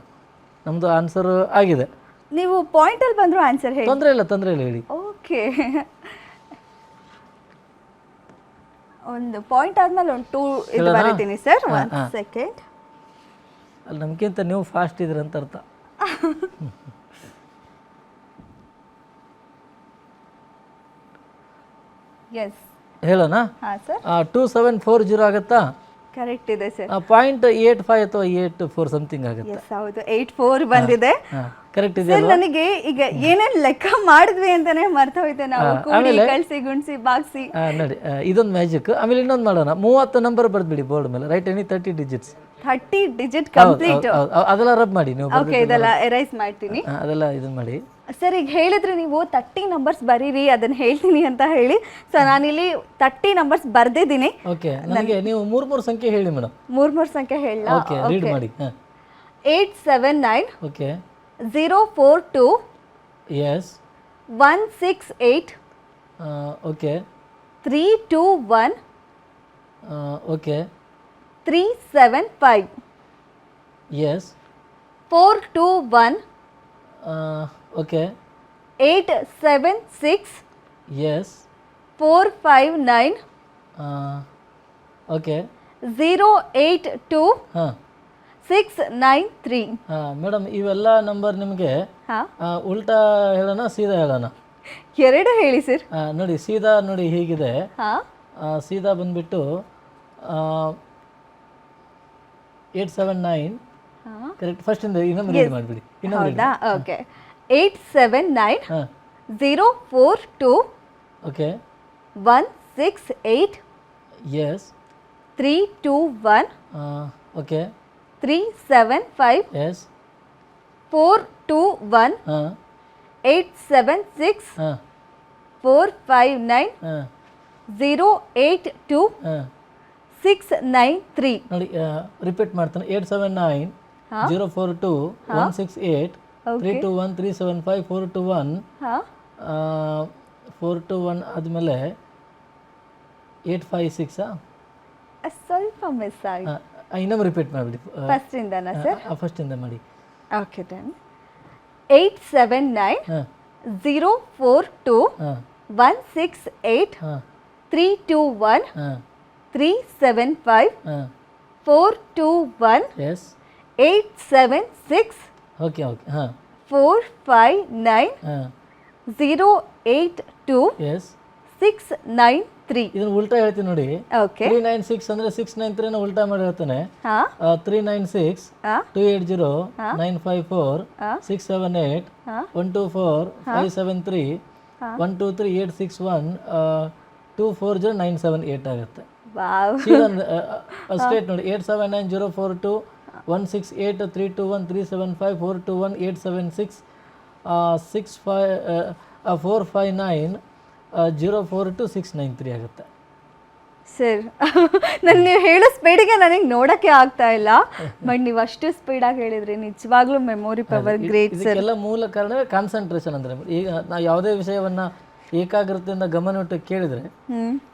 ನಮ್ಮದು ಆನ್ಸರ್ ಆಗಿದೆ. ನೀವು ಪಾಯಿಂಟಲ್ಲಿ ಬಂದರೂ ಆನ್ಸರ್ ಹೇಳಿ. ತೊಂದರೆ ಇಲ್ಲ ತೊಂದರೆ ಇಲ್ಲ ಹೇಳಿ. ಓಕೆ ಒಂದು ಪಾಯಿಂಟ್ ಆದ್ಮೇಲೆ ಒಂದು ಟೂ ಇದು? ಬರೀತೀನಿ ಸರ್ ಒನ್. ಸೆಕೆಂಡ್ ಅಲ್ಲಿ ನಮಗಿಂತ ನೀವು ಫಾಸ್ಟ್ ಇದ್ರಂತ ಅಂತ ಅರ್ಥ. ಎಸ್ ಹೇಳೋಣ? ಹಾಂ sir two seven four zero ಆಗುತ್ತಾ? ಕರೆಕ್ಟ್ ಇದೆ ಸರ್ ಪಾಯಿಂಟ್ ಏಟ್ ಫೈವ್ ಅಥವಾ ಏಟ್ ಫೋರ್ ಸಮಥಿಂಗ್ ಆಗುತ್ತೆ? ಎಸ್ ಹೌದು. ಏಯ್ಟ್ ಫೋರ್ ಬಂದಿದೆ. ಕರೆಕ್ಟ್ ಸರ್ ನನಗೆ ಈಗ ಏನೇನ್ ಲೆಕ್ಕ ಮಾಡಿದ್ವಿ ಅಂತಾನೆ ಮರ್ತ ಹೋಯ್ತೆ ನಾವು. ಕೂಡಿ ಕಳ್ಸಿ ಗುಣ್ಸಿ ಬಾಗ್ಸಿ ನೋಡಿ ಇದೊಂದು ಮ್ಯಾಜಿಕ್ ಆಮೇಲೆ ಇನ್ನೊಂದು ಮಾಡೋಣ. ಮೂವತ್ತು ನಂಬರ್ ಬರ್ದ್ಬಿಡಿ ಬೋರ್ಡ್ ಮೇಲೆ. Write any thirty digits thirty digit complete ಅದೆಲ್ಲ ರಬ್ ಮಾಡಿ ನೀವು ಓಕೆ ಇದೆಲ್ಲ ಎರೈಸ್ ಮಾಡ್ತೀನಿ. ಅದೆಲ್ಲ ಇದನ್ನ ಮಾಡಿ. ಸರ್ ಈಗ ಹೇಳಿದ್ರೆ ನೀವು ತರ್ಟಿ ನಂಬರ್ಸ್ ಬರೀರಿ ಅದನ್ನ ಹೇಳ್ತೀನಿ ಅಂತ ಹೇಳಿ. ಸೊ ನಾನಿಲ್ಲಿ ತರ್ಟಿ ನಂಬರ್ಸ್ ಬರ್ದಿದ್ದೀನಿ. ಓಕೆ ನನಗೆ ನೀವು ಮೂರು ಮೂರು ಸಂಖ್ಯೆ ಹೇಳಿ ಮೇಡಮ್. ಮೂರು ಮೂರು ಸಂಖ್ಯೆ ಹೇಳಿ ಓಕೆ ರೀಡ್ ಮಾಡಿ. Eight seven nine okay 042 Yes. 168 Uh, okay. 321 Uh, okay. 375 Yes. 421 Uh, okay. 876 Yes. 459 Uh, okay. 082 Huh. Six nine three ಹಾಂ ಮೇಡಮ್ ಇವೆಲ್ಲ ನಂಬರ್ ನಿಮಗೆ ಹಾಂ. ಉಲ್ಟಾ ಹೇಳೋಣ ಸೀದಾ ಹೇಳೋಣ. ಎರಡು ಹೇಳಿ ಸರ್ ನೋಡಿ ಸೀದಾ ನೋಡಿ ಹೀಗಿದೆ. ಹಾಂ. ಸೀದಾ ಬಂದ್ಬಿಟ್ಟು ಏಟ್ ಸೆವೆನ್ ನೈನ್ ಹಾಂ. ಕರೆಕ್ಟ್ ಫಸ್ಟಿಂದ ಇನ್ನೊಮ್ಮೆ ರೀಡ್ ಮಾಡಿಬಿಡಿ. ಇನ್ನೊಮ್ಮೆ okay eight seven nine zero four two okay one six eight yes three two one okay three seven five yes four two one ಹಾಂ ಏಯ್ಟ್ ಸೆವೆನ್ ಸಿಕ್ಸ್ ಹಾಂ four five nine ಹಾಂ zero eight two ಹಾಂ six nine three ನೋಡಿ repeat ಮಾಡ್ತಾನೆ. Eight seven nine zero four two one six eight three two one three seven five four two one ಹಾಂ four two one ಆದಮೇಲೆ eight five ಸಿಕ್ಸಾ ಸ್ವಲ್ಪ miss ಆಗಿ ಇನ್ನೊಮ್ಮೆ repeat ಮಾಡಿಬಿಡಿ ಫಸ್ಟ್ ಇಂದನಾ ಸರ್? ಫಸ್ಟಿಂದ ಮಾಡಿ. Okay done eight seven nine ಹಾಂ. ಝೀರೋ ಫೋರ್ ಟು ಹಾಂ. ಒನ್ ಸಿಕ್ಸ್ ಏಯ್ಟ್ ಹಾಂ. ತ್ರೀ ಟೂ ಒನ್ ಹಾಂ. ತ್ರೀ ಸೆವೆನ್ ಫೈವ್ ಹಾಂ. Four two one yes eight seven six okay okay ಹಾಂ. ಫೋರ್ ಫೈವ್ ನೈನ್ ಹಾಂ. Zero eight two yes six nine three ಇದನ್ನ ಉಲ್ಟಾ ಹೇಳ್ತೀನಿ ನೋಡಿ. ಓಕೆ ತ್ರೀ ನೈನ್ ಸಿಕ್ಸ್ ಅಂದರೆ ಸಿಕ್ಸ್ ನೈನ್ ತ್ರೀನ ಉಲ್ಟಾ ಮಾಡಿ ಹೇಳ್ತಾನೆ. Three nine six two eight zero nine five four six seven eight one two four five seven three one two three eight six one two four zero nine seven eight ಆಗುತ್ತೆ. State ನೋಡಿ eight seven nine zero four two one six eight three two one three seven five four two one eight seven six six five four five nine zero four two six nine three ಆಗುತ್ತೆ. Sir ನಾನು ನೀವು ಹೇಳೋ ಸ್ಪೀಡಿಗೆ ನನಗೆ ನೋಡೋಕ್ಕೆ ಆಗ್ತಾ ಇಲ್ಲ. But ನೀವು ಅಷ್ಟು ಸ್ಪೀಡಾಗಿ ಹೇಳಿದ್ರಿ ನಿಜವಾಗ್ಲೂ ಮೆಮೊರಿ ಪವರ್ ಗ್ರೇಟ್ ಸರ್. ಇದಕ್ಕೆಲ್ಲ ಮೂಲ ಕಾರಣವೇ ಕಾನ್ಸಂಟ್ರೇಷನ್ ಅಂದರೆ. ಈಗ ನಾವು ಯಾವುದೇ ವಿಷಯವನ್ನು ಏಕಾಗ್ರತೆಯಿಂದ ಗಮನವಿಟ್ಟು ಕೇಳಿದ್ರೆ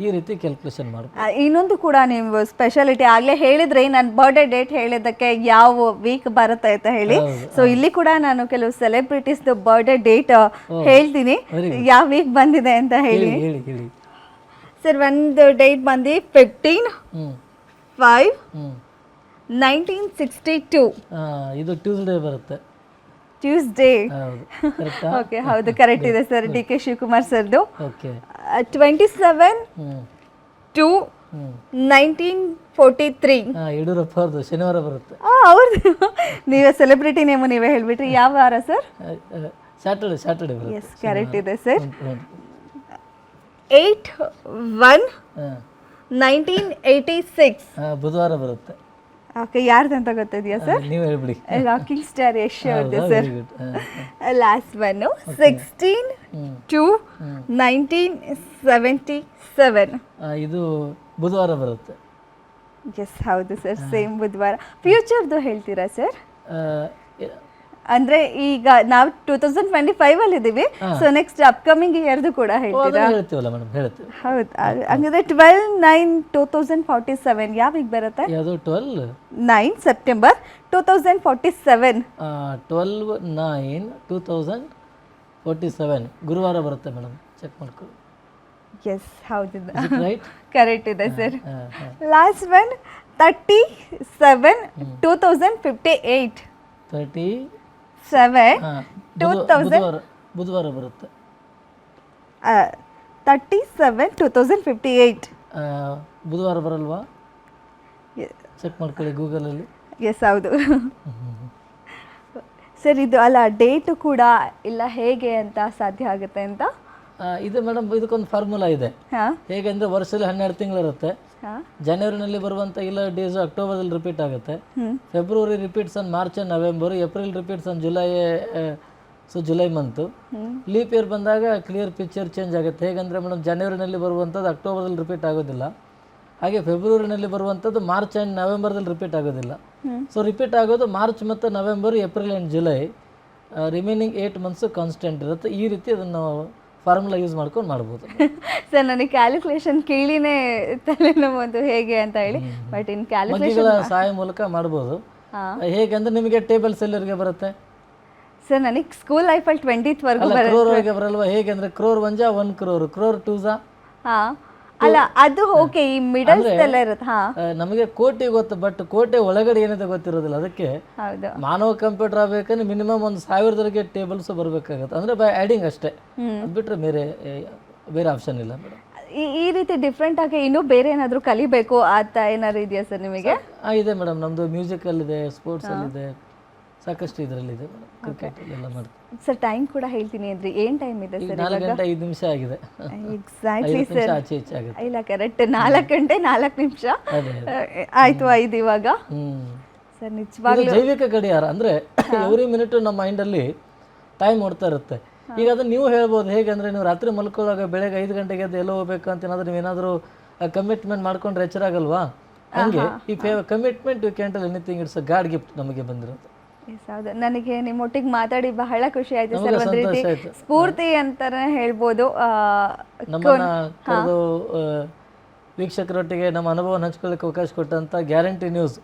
ಈ ರೀತಿ ಕ್ಯಾಲ್ಕುಲೇಷನ್ ಮಾಡು ಇನ್ನೊಂದು ಕೂಡ ನೀವು ಸ್ಪೆಷಾಲಿಟಿ ಆಗ್ಲೇ ಹೇಳಿದ್ರೆ ನನ್ನ ಬರ್ಡೇ ಡೇಟ್ ಹೇಳಿದ್ದಕ್ಕೆ ಯಾವ ವೀಕ್ ಬರುತ್ತೆ ಅಂತ ಹೇಳಿ. ಸೊ ಇಲ್ಲಿ ಕೂಡ ನಾನು ಕೆಲವು ಸೆಲೆಬ್ರಿಟೀಸ್ ಬರ್ಡೇ ಡೇಟ್ ಹೇಳ್ತೀನಿ. ಯಾವ ವೀಕ್ ಬಂದಿದೆ ಅಂತ ಹೇಳಿ. ಸರ್ ಒಂದು ಡೇಟ್ ಬಂದು fifteen five nineteen sixty two ಇದು ಟ್ಯೂಸ್ಡೇ ಬರುತ್ತೆ. ಟ್ಯೂಸ್ಡೇ ಓಕೆ ಹೌದು ಕರೆಕ್ಟ್ ಇದೆ ಸರ್ ಡಿ ಕೆ ಶಿವಕುಮಾರ್ ಸರ್ದು okay twenty seven two nineteen forty three Yediyurappa ಅವ್ರದ್ದು ಶನಿವಾರ ಬರುತ್ತೆ. ಅವ್ರದ್ದು ನೀವೇ ಸೆಲೆಬ್ರಿಟಿ ನೇಮು ನೀವೇ ಹೇಳ್ಬಿಟ್ರಿ. ಯಾವ ವಾರ sir Saturday Saturday yes correct ಇದೆ sir eight one nineteen eighty six ಬುಧವಾರ ಬರುತ್ತೆ. ಓಕೆ ಯಾರ್ದಂತ ಗೊತ್ತಿದೆಯಾ ಸರ್? ನೀವು ಹೇಳ್ಬಿಡಿ. ರಾಕಿಂಗ್ ಸ್ಟಾರ್ ಯಶ್ ಅವ್ರದ್ದು sir. Last one sixteen two nineteen seventy seven ಇದು ಬುಧವಾರ ಬರುತ್ತೆ. ಎಸ್ ಹೌದು ಸರ್ ಸೇಮ್ ಬುಧವಾರ. ಫ್ಯೂಚರ್ದು ಹೇಳ್ತೀರಾ ಸರ್? ಅಂದ್ರೆ ಈಗ ನಾವು ಟೂ ತೌಸಂಡ್ ಟ್ವೆಂಟಿ ಫೈವ್ ಅಲ್ಲಿ ಇದೀವಿ. ಸೊ ನೆಕ್ಸ್ಟ್ ಅಪ್ಕಮಿಂಗ್ ಇಯರ್ದು ಕೂಡ ಹೇಳ್ತೀರಾ? ಹೇಳ್ತೀವಲ್ಲ ಮೇಡಮ್ ಹೇಳ್ತೀವಿ. ಹೌದು. ಹಂಗಂದ್ರೆ twelve nine two thousand forty seven ಯಾವಾಗ ಬರುತ್ತೆ? ಯಾವುದು twelve nine September two thousand forty seven twelve nine two thousand forty seven ಗುರುವಾರ ಬರುತ್ತೆ ಮೇಡಮ್ ಚೆಕ್ ಮಾಡ್ಕೊಳ್ಳಿ. ಎಸ್ ಹೌದು. ರೈಟ್ ಕರೆಕ್ಟ್ ಇದೆ sir last one thirty seven two thousand fifty eight thirty seven two ಬುಧವಾರ ಬುಧವಾರ ಬರುತ್ತೆ. Thirty seven two thousand fifty eight ಬುಧವಾರ ಬರಲ್ವಾ? ಚೆಕ್ ಮಾಡ್ಕೊಳ್ಳಿ ಗೂಗಲಲ್ಲಿ. ಎಸ್ ಹೌದು. ಸರ್ ಇದು ಅಲ್ಲ ಡೇಟು ಕೂಡ ಇಲ್ಲ ಹೇಗೆ ಅಂತ ಸಾಧ್ಯ ಆಗುತ್ತೆ ಅಂತ? ಇದು ಮೇಡಮ್ ಇದಕ್ಕೊಂದು ಫಾರ್ಮುಲಾ ಇದೆ. ಹೇಗೆಂದರೆ ವರ್ಷದಲ್ಲಿ ಹನ್ನೆರಡು ತಿಂಗಳಿರುತ್ತೆ ಹಾಂ ಜನವರಿನಲ್ಲಿ ಬರುವಂಥ ಇಲ್ಲ ಡೇಸ್ ಅಕ್ಟೋಬರ್ದಲ್ಲಿ ರಿಪೀಟ್ ಆಗುತ್ತೆ. February repeats on March and November April repeats on July so July month leap year ಬಂದಾಗ ಕ್ಲಿಯರ್ ಪಿಕ್ಚರ್ ಚೇಂಜ್ ಆಗುತ್ತೆ. ಹೇಗಂದ್ರೆ ಮೇಡಮ್ ಜನವರಿನಲ್ಲಿ ಬರುವಂಥದ್ದು ಅಕ್ಟೋಬರ್ದಲ್ಲಿ ರಿಪೀಟ್ ಆಗೋದಿಲ್ಲ. ಹಾಗೆ ಫೆಬ್ರವರಿನಲ್ಲಿ ಬರುವಂಥದ್ದು ಮಾರ್ಚ್ ಆ್ಯಂಡ್ ನವೆಂಬರ್ದಲ್ಲಿ ರಿಪೀಟ್ ಆಗೋದಿಲ್ಲ. ಸೊ ರಿಪೀಟ್ ಆಗೋದು ಮಾರ್ಚ್ ಮತ್ತು November April and July remaining eight months constant ಇರುತ್ತೆ. ಈ ರೀತಿ ಅದನ್ನು ಫಾರ್ಮುಲಾ ಯೂಸ್ ಮಾಡ್ಕೊಂಡು ಮಾಡ್ಬೋದು. ಸರ್ ನನಗೆ ಕ್ಯಾಲ್ಕುಲೇಷನ್ ಕೇಳಿನೇ ತಲೆನೋವು ಒಂದು ಹೇಗೆ ಅಂತ ಹೇಳಿ. ಬಟ್ ಇನ್ ಕ್ಯಾಲ್ಕುಲೇಷನ್ ಮಗ್ಗಿಗಳ ಸಹಾಯ ಮೂಲಕ ಮಾಡ್ಬೋದು. ಹೇಗೆ ಹೇಗೆಂದ್ರೆ ನಿಮಗೆ ಟೇಬಲ್ಸ್ ಎಲ್ಲರಿಗೆ ಬರುತ್ತೆ? ಸರ್ ನನಗೆ ಸ್ಕೂಲ್ ಲೈಫಲ್ಲಿ ಟ್ವೆಂಟಿತ್ವರೆಗೂ ಅಲ್ಲ ಬರುತ್ತೆ. ಕ್ರೋರ್ ಒಳಗೆ ಬರಲ್ವಾ? ಹೇಗೆ ಅಂದ್ರೆ ಕ್ರೋರ್ ಒಂಜಾ ಒನ್ ಕ್ರೋರ್ ಕ್ರೋರ್ ಟೂಸಾ ಹಾಂ. ಅಲ್ಲ ಅದು ಓಕೆ ಈ ಮಿಡಲ್ಸ್ ಎಲ್ಲ ಇರುತ್ತೆ ಹಾ. ನಮಗೆ ಕೋಟೆ ಗೊತ್ತು ಬಟ್ ಕೋಟೆ ಒಳಗಡೆ ಏನಿದೆ ಗೊತ್ತಿರೋದಿಲ್ಲ. ಅದಕ್ಕೆ ಮಾನವ ಕಂಪ್ಯೂಟರ್ ಆಗ್ಬೇಕಂದ್ರೆ ಮಿನಿಮಮ್ ಒಂದು ಸಾವಿರದವರೆಗೆ ಟೇಬಲ್ಸ್ ಬರಬೇಕಾಗತ್ತೆ. ಅಂದ್ರೆ ಬೈ ಆ್ಯಡಿಂಗ್ ಅಷ್ಟೇ. ಅದು ಬಿಟ್ಟರೆ ಬೇರೆ ಬೇರೆ ಆಪ್ಷನ್ ಇಲ್ಲ ಮೇಡಮ್. ಈ ಈ ರೀತಿ ಡಿಫ್ರೆಂಟ್ ಆಗಿ ಇನ್ನೂ ಬೇರೆ ಏನಾದರೂ ಕಲಿಬೇಕು ಅಂತ ಏನಾದ್ರು ಇದೆಯಾ ಸರ್ ನಿಮಗೆ? ಇದೆ ಮೇಡಮ್. ನಮ್ಮದು ಮ್ಯೂಸಿಕಲ್ಲಿದೆ ಸ್ಪೋರ್ಟ್ಸಲ್ಲಿದೆ ಸಾಕಷ್ಟು ಇದರಲ್ಲಿದೆ. ಕ್ರಿಕೆಟ್ ಎಲ್ಲ ಮಾಡ್ತೀವಿ. ಸರ್ ಟೈಮ್ ಕೂಡ ಹೇಳ್ತೀನಿ ಅಂದ್ರೆ. ಏನ್ ಟೈಮ್ ಇದೆ ಸರ್ ನಾಲ್ಕು ಗಂಟೆ ಐದು ನಿಮಿಷ ಆಗಿದೆ. ಎಕ್ಸಾಕ್ಟ್ಲಿ ಸರ್ ಆಚೆ ಈಚೆ ಆಗುತ್ತೆ. ಇಲ್ಲ ಕರೆಕ್ಟ್ ನಾಲ್ಕು ಗಂಟೆ ನಾಲ್ಕು ನಿಮಿಷ. ಆಯ್ತು ಐದು ಇವಾಗ. ಸರ್ ನಿಜವಾಗ್ಲೂ ಜೈವಿಕ ಗಡಿಯಾರ ಅಂದ್ರೆ ಎವ್ರಿ ಮಿನಿಟು ನಮ್ಮ ಮೈಂಡಲ್ಲಿ ಟೈಮ್ ಓಡ್ತಾ ಇರುತ್ತೆ. ಈಗ ಅದನ್ನ ನೀವು ಹೇಳ್ಬೋದು ಹೇಗೆ ಅಂದ್ರೆ ನೀವು ರಾತ್ರಿ ಮಲ್ಕೊಳ್ಳುವಾಗ ಬೆಳಗ್ಗೆ ಐದು ಗಂಟೆಗೆ ಅದು ಎಲ್ಲೋ ಹೋಗ್ಬೇಕು ಅಂತ ಏನಾದರೂ ನೀವೇನಾದರೂ ಕಮಿಟ್ಮೆಂಟ್ ಮಾಡ್ಕೊಂಡ್ರೆ ಎಚ್ಚರಾಗಲ್ವಾ ಹಂಗೆ ಈ commitment you can't tell anything it's a God gift ನಮಗೆ ಬಂದಿರೋದು Yes, ಹೌದು. ನನಗೆ ನಿಮ್ಮೊಟ್ಟಿಗೆ ಮಾತಾಡಿ ಬಹಳ ಖುಷಿ ಆಯ್ತು ಸರ್. ಒಂದ್ ರೀತಿ. ಸ್ಫೂರ್ತಿ ಅಂತಾನೆ ಹೇಳ್ಬೋದು. ನಮ್ಮನ್ನ ಕರೆದು ವೀಕ್ಷಕರೊಟ್ಟಿಗೆ ನಮ್ಮ ಅನುಭವ ಹಂಚ್ಕೊಳ್ಳಿಕ್ಕೆ ಅವಕಾಶ ಕೊಟ್ಟಂತ ಗ್ಯಾರಂಟಿ ನ್ಯೂಸ್.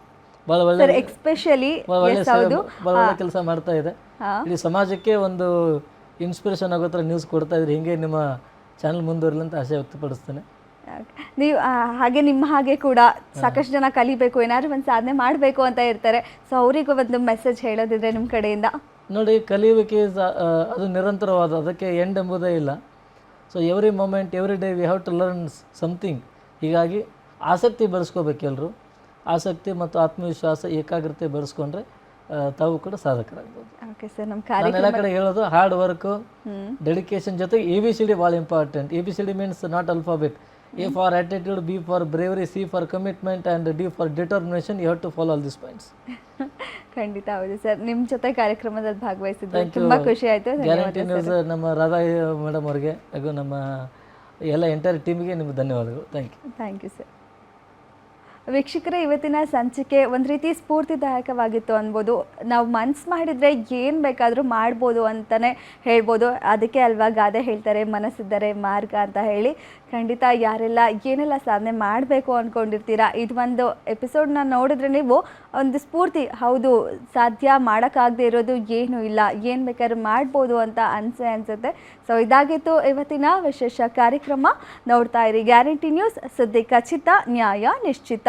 ಬಹಳ ಒಳ್ಳೆ ಎಕ್ಸ್ಪೆಷಲಿ ಬಹಳ ಒಳ್ಳೆ ಕೆಲಸ ಮಾಡ್ತಾ ಇದೆ. ಇಲ್ಲಿ ಇಡೀ ಸಮಾಜಕ್ಕೆ ಒಂದು ಇನ್ಸ್ಪಿರೇಷನ್ ಆಗೋ ಥರ ನ್ಯೂಸ್ ಕೊಡ್ತಾ ಇದ್ರಿ. ಹಿಂಗೆ ನಿಮ್ಮ ಚಾನಲ್ ಮುಂದುವರಲಿ ಅಂತ ಆಶೆ ವ್ಯಕ್ತಪಡಿಸ್ತೇನೆ. ನೀವು ಹಾಗೆ ನಿಮ್ಮ ಹಾಗೆ ಕೂಡ ಸಾಕಷ್ಟು ಜನ ಕಲಿಬೇಕು ಏನಾದ್ರು ಒಂದು ಸಾಧನೆ ಮಾಡಬೇಕು ಅಂತ ಇರ್ತಾರೆ. ಸೊ ಅವರಿಗೂ ಒಂದು ಮೆಸೇಜ್ ಹೇಳೋದಿದ್ರೆ ನಿಮ್ಮ ಕಡೆಯಿಂದ. ನೋಡಿ ಕಲಿಯುವಿಕೆ ಅದು ನಿರಂತರವಾದ ಅದಕ್ಕೆ ಎಂಡ್ ಎಂಬುದೇ ಇಲ್ಲ. So every moment every day we have to learn something ಹೀಗಾಗಿ ಆಸಕ್ತಿ ಬೆಳೆಸ್ಕೋಬೇಕು ಎಲ್ಲರೂ ಆಸಕ್ತಿ ಮತ್ತು ಆತ್ಮವಿಶ್ವಾಸ ಏಕಾಗ್ರತೆ ಬೆಳೆಸ್ಕೊಂಡ್ರೆ ತಾವು ಕೂಡ ಸಾಧಕರಾಗ್ಬೋದು. ಓಕೆ ಸರ್ ನಮ್ಮ ನಾನು ಕಾರ್ಯಕ್ರಮ ಎಲ್ಲ ಕಡೆ ಹೇಳೋದು ಹಾರ್ಡ್ ವರ್ಕು ಡೆಡಿಕೇಶನ್ ಜೊತೆಗೆ ಎ ಬಿ ಸಿ ಡಿ ಭಾಳ important A B C D means not alphabet A for attitude B for bravery C for commitment and D for determination you have to follow all this points ಖಂಡಿತ ಹೌದು sir. ನಿಮ್ಮ ಜೊತೆ ಕಾರ್ಯಕ್ರಮದಲ್ಲಿ ಭಾಗವಹಿಸಿದ್ದು ತುಂಬ ಖುಷಿ ಆಯ್ತು. ಗ್ಯಾರಂಟಿ ನ್ಯೂಸ್ ನಮ್ಮ ರಾಧಾ ಮೇಡಮ್ ಅವ್ರಿಗೆ ಹಾಗೂ ನಮ್ಮ ಎಲ್ಲ ಎಂಟೈರ್ ಟೀಮಿಗೆ ನಿಮಗೆ ಧನ್ಯವಾದಗಳು. Thank you thank you sir ವೀಕ್ಷಕರೇ, ಇವತ್ತಿನ ಸಂಚಿಕೆ ಒಂದು ರೀತಿ ಸ್ಫೂರ್ತಿದಾಯಕವಾಗಿತ್ತು ಅನ್ಬೋದು. ನಾವು ಮನ್ಸು ಮಾಡಿದರೆ ಏನು ಬೇಕಾದರೂ ಮಾಡ್ಬೋದು ಅಂತಲೇ ಹೇಳ್ಬೋದು. ಅದಕ್ಕೆ ಅಲ್ವಾ ಗಾದೆ ಹೇಳ್ತಾರೆ, ಮನಸ್ಸಿದ್ದರೆ ಮಾರ್ಗ ಅಂತ ಹೇಳಿ. ಖಂಡಿತ ಯಾರೆಲ್ಲ ಏನೆಲ್ಲ ಸಾಧನೆ ಮಾಡಬೇಕು ಅಂದ್ಕೊಂಡಿರ್ತೀರಾ ಇದು ಒಂದು ಎಪಿಸೋಡ್ನ ನೋಡಿದ್ರೆ ನೀವು ಒಂದು ಸ್ಫೂರ್ತಿ, ಹೌದು, ಸಾಧ್ಯ ಮಾಡೋಕ್ಕಾಗದೇ ಇರೋದು ಏನೂ ಇಲ್ಲ, ಏನು ಬೇಕಾದ್ರೂ ಮಾಡ್ಬೋದು ಅಂತ ಅನಿಸೆ ಅನಿಸುತ್ತೆ. ಸೊ ಇದಾಗಿತ್ತು ಇವತ್ತಿನ ವಿಶೇಷ ಕಾರ್ಯಕ್ರಮ. ನೋಡ್ತಾ ಇರಿ, ಗ್ಯಾರಂಟಿ ನ್ಯೂಸ್, ಸುದ್ದಿ ಖಚಿತ, ನ್ಯಾಯ ನಿಶ್ಚಿತ.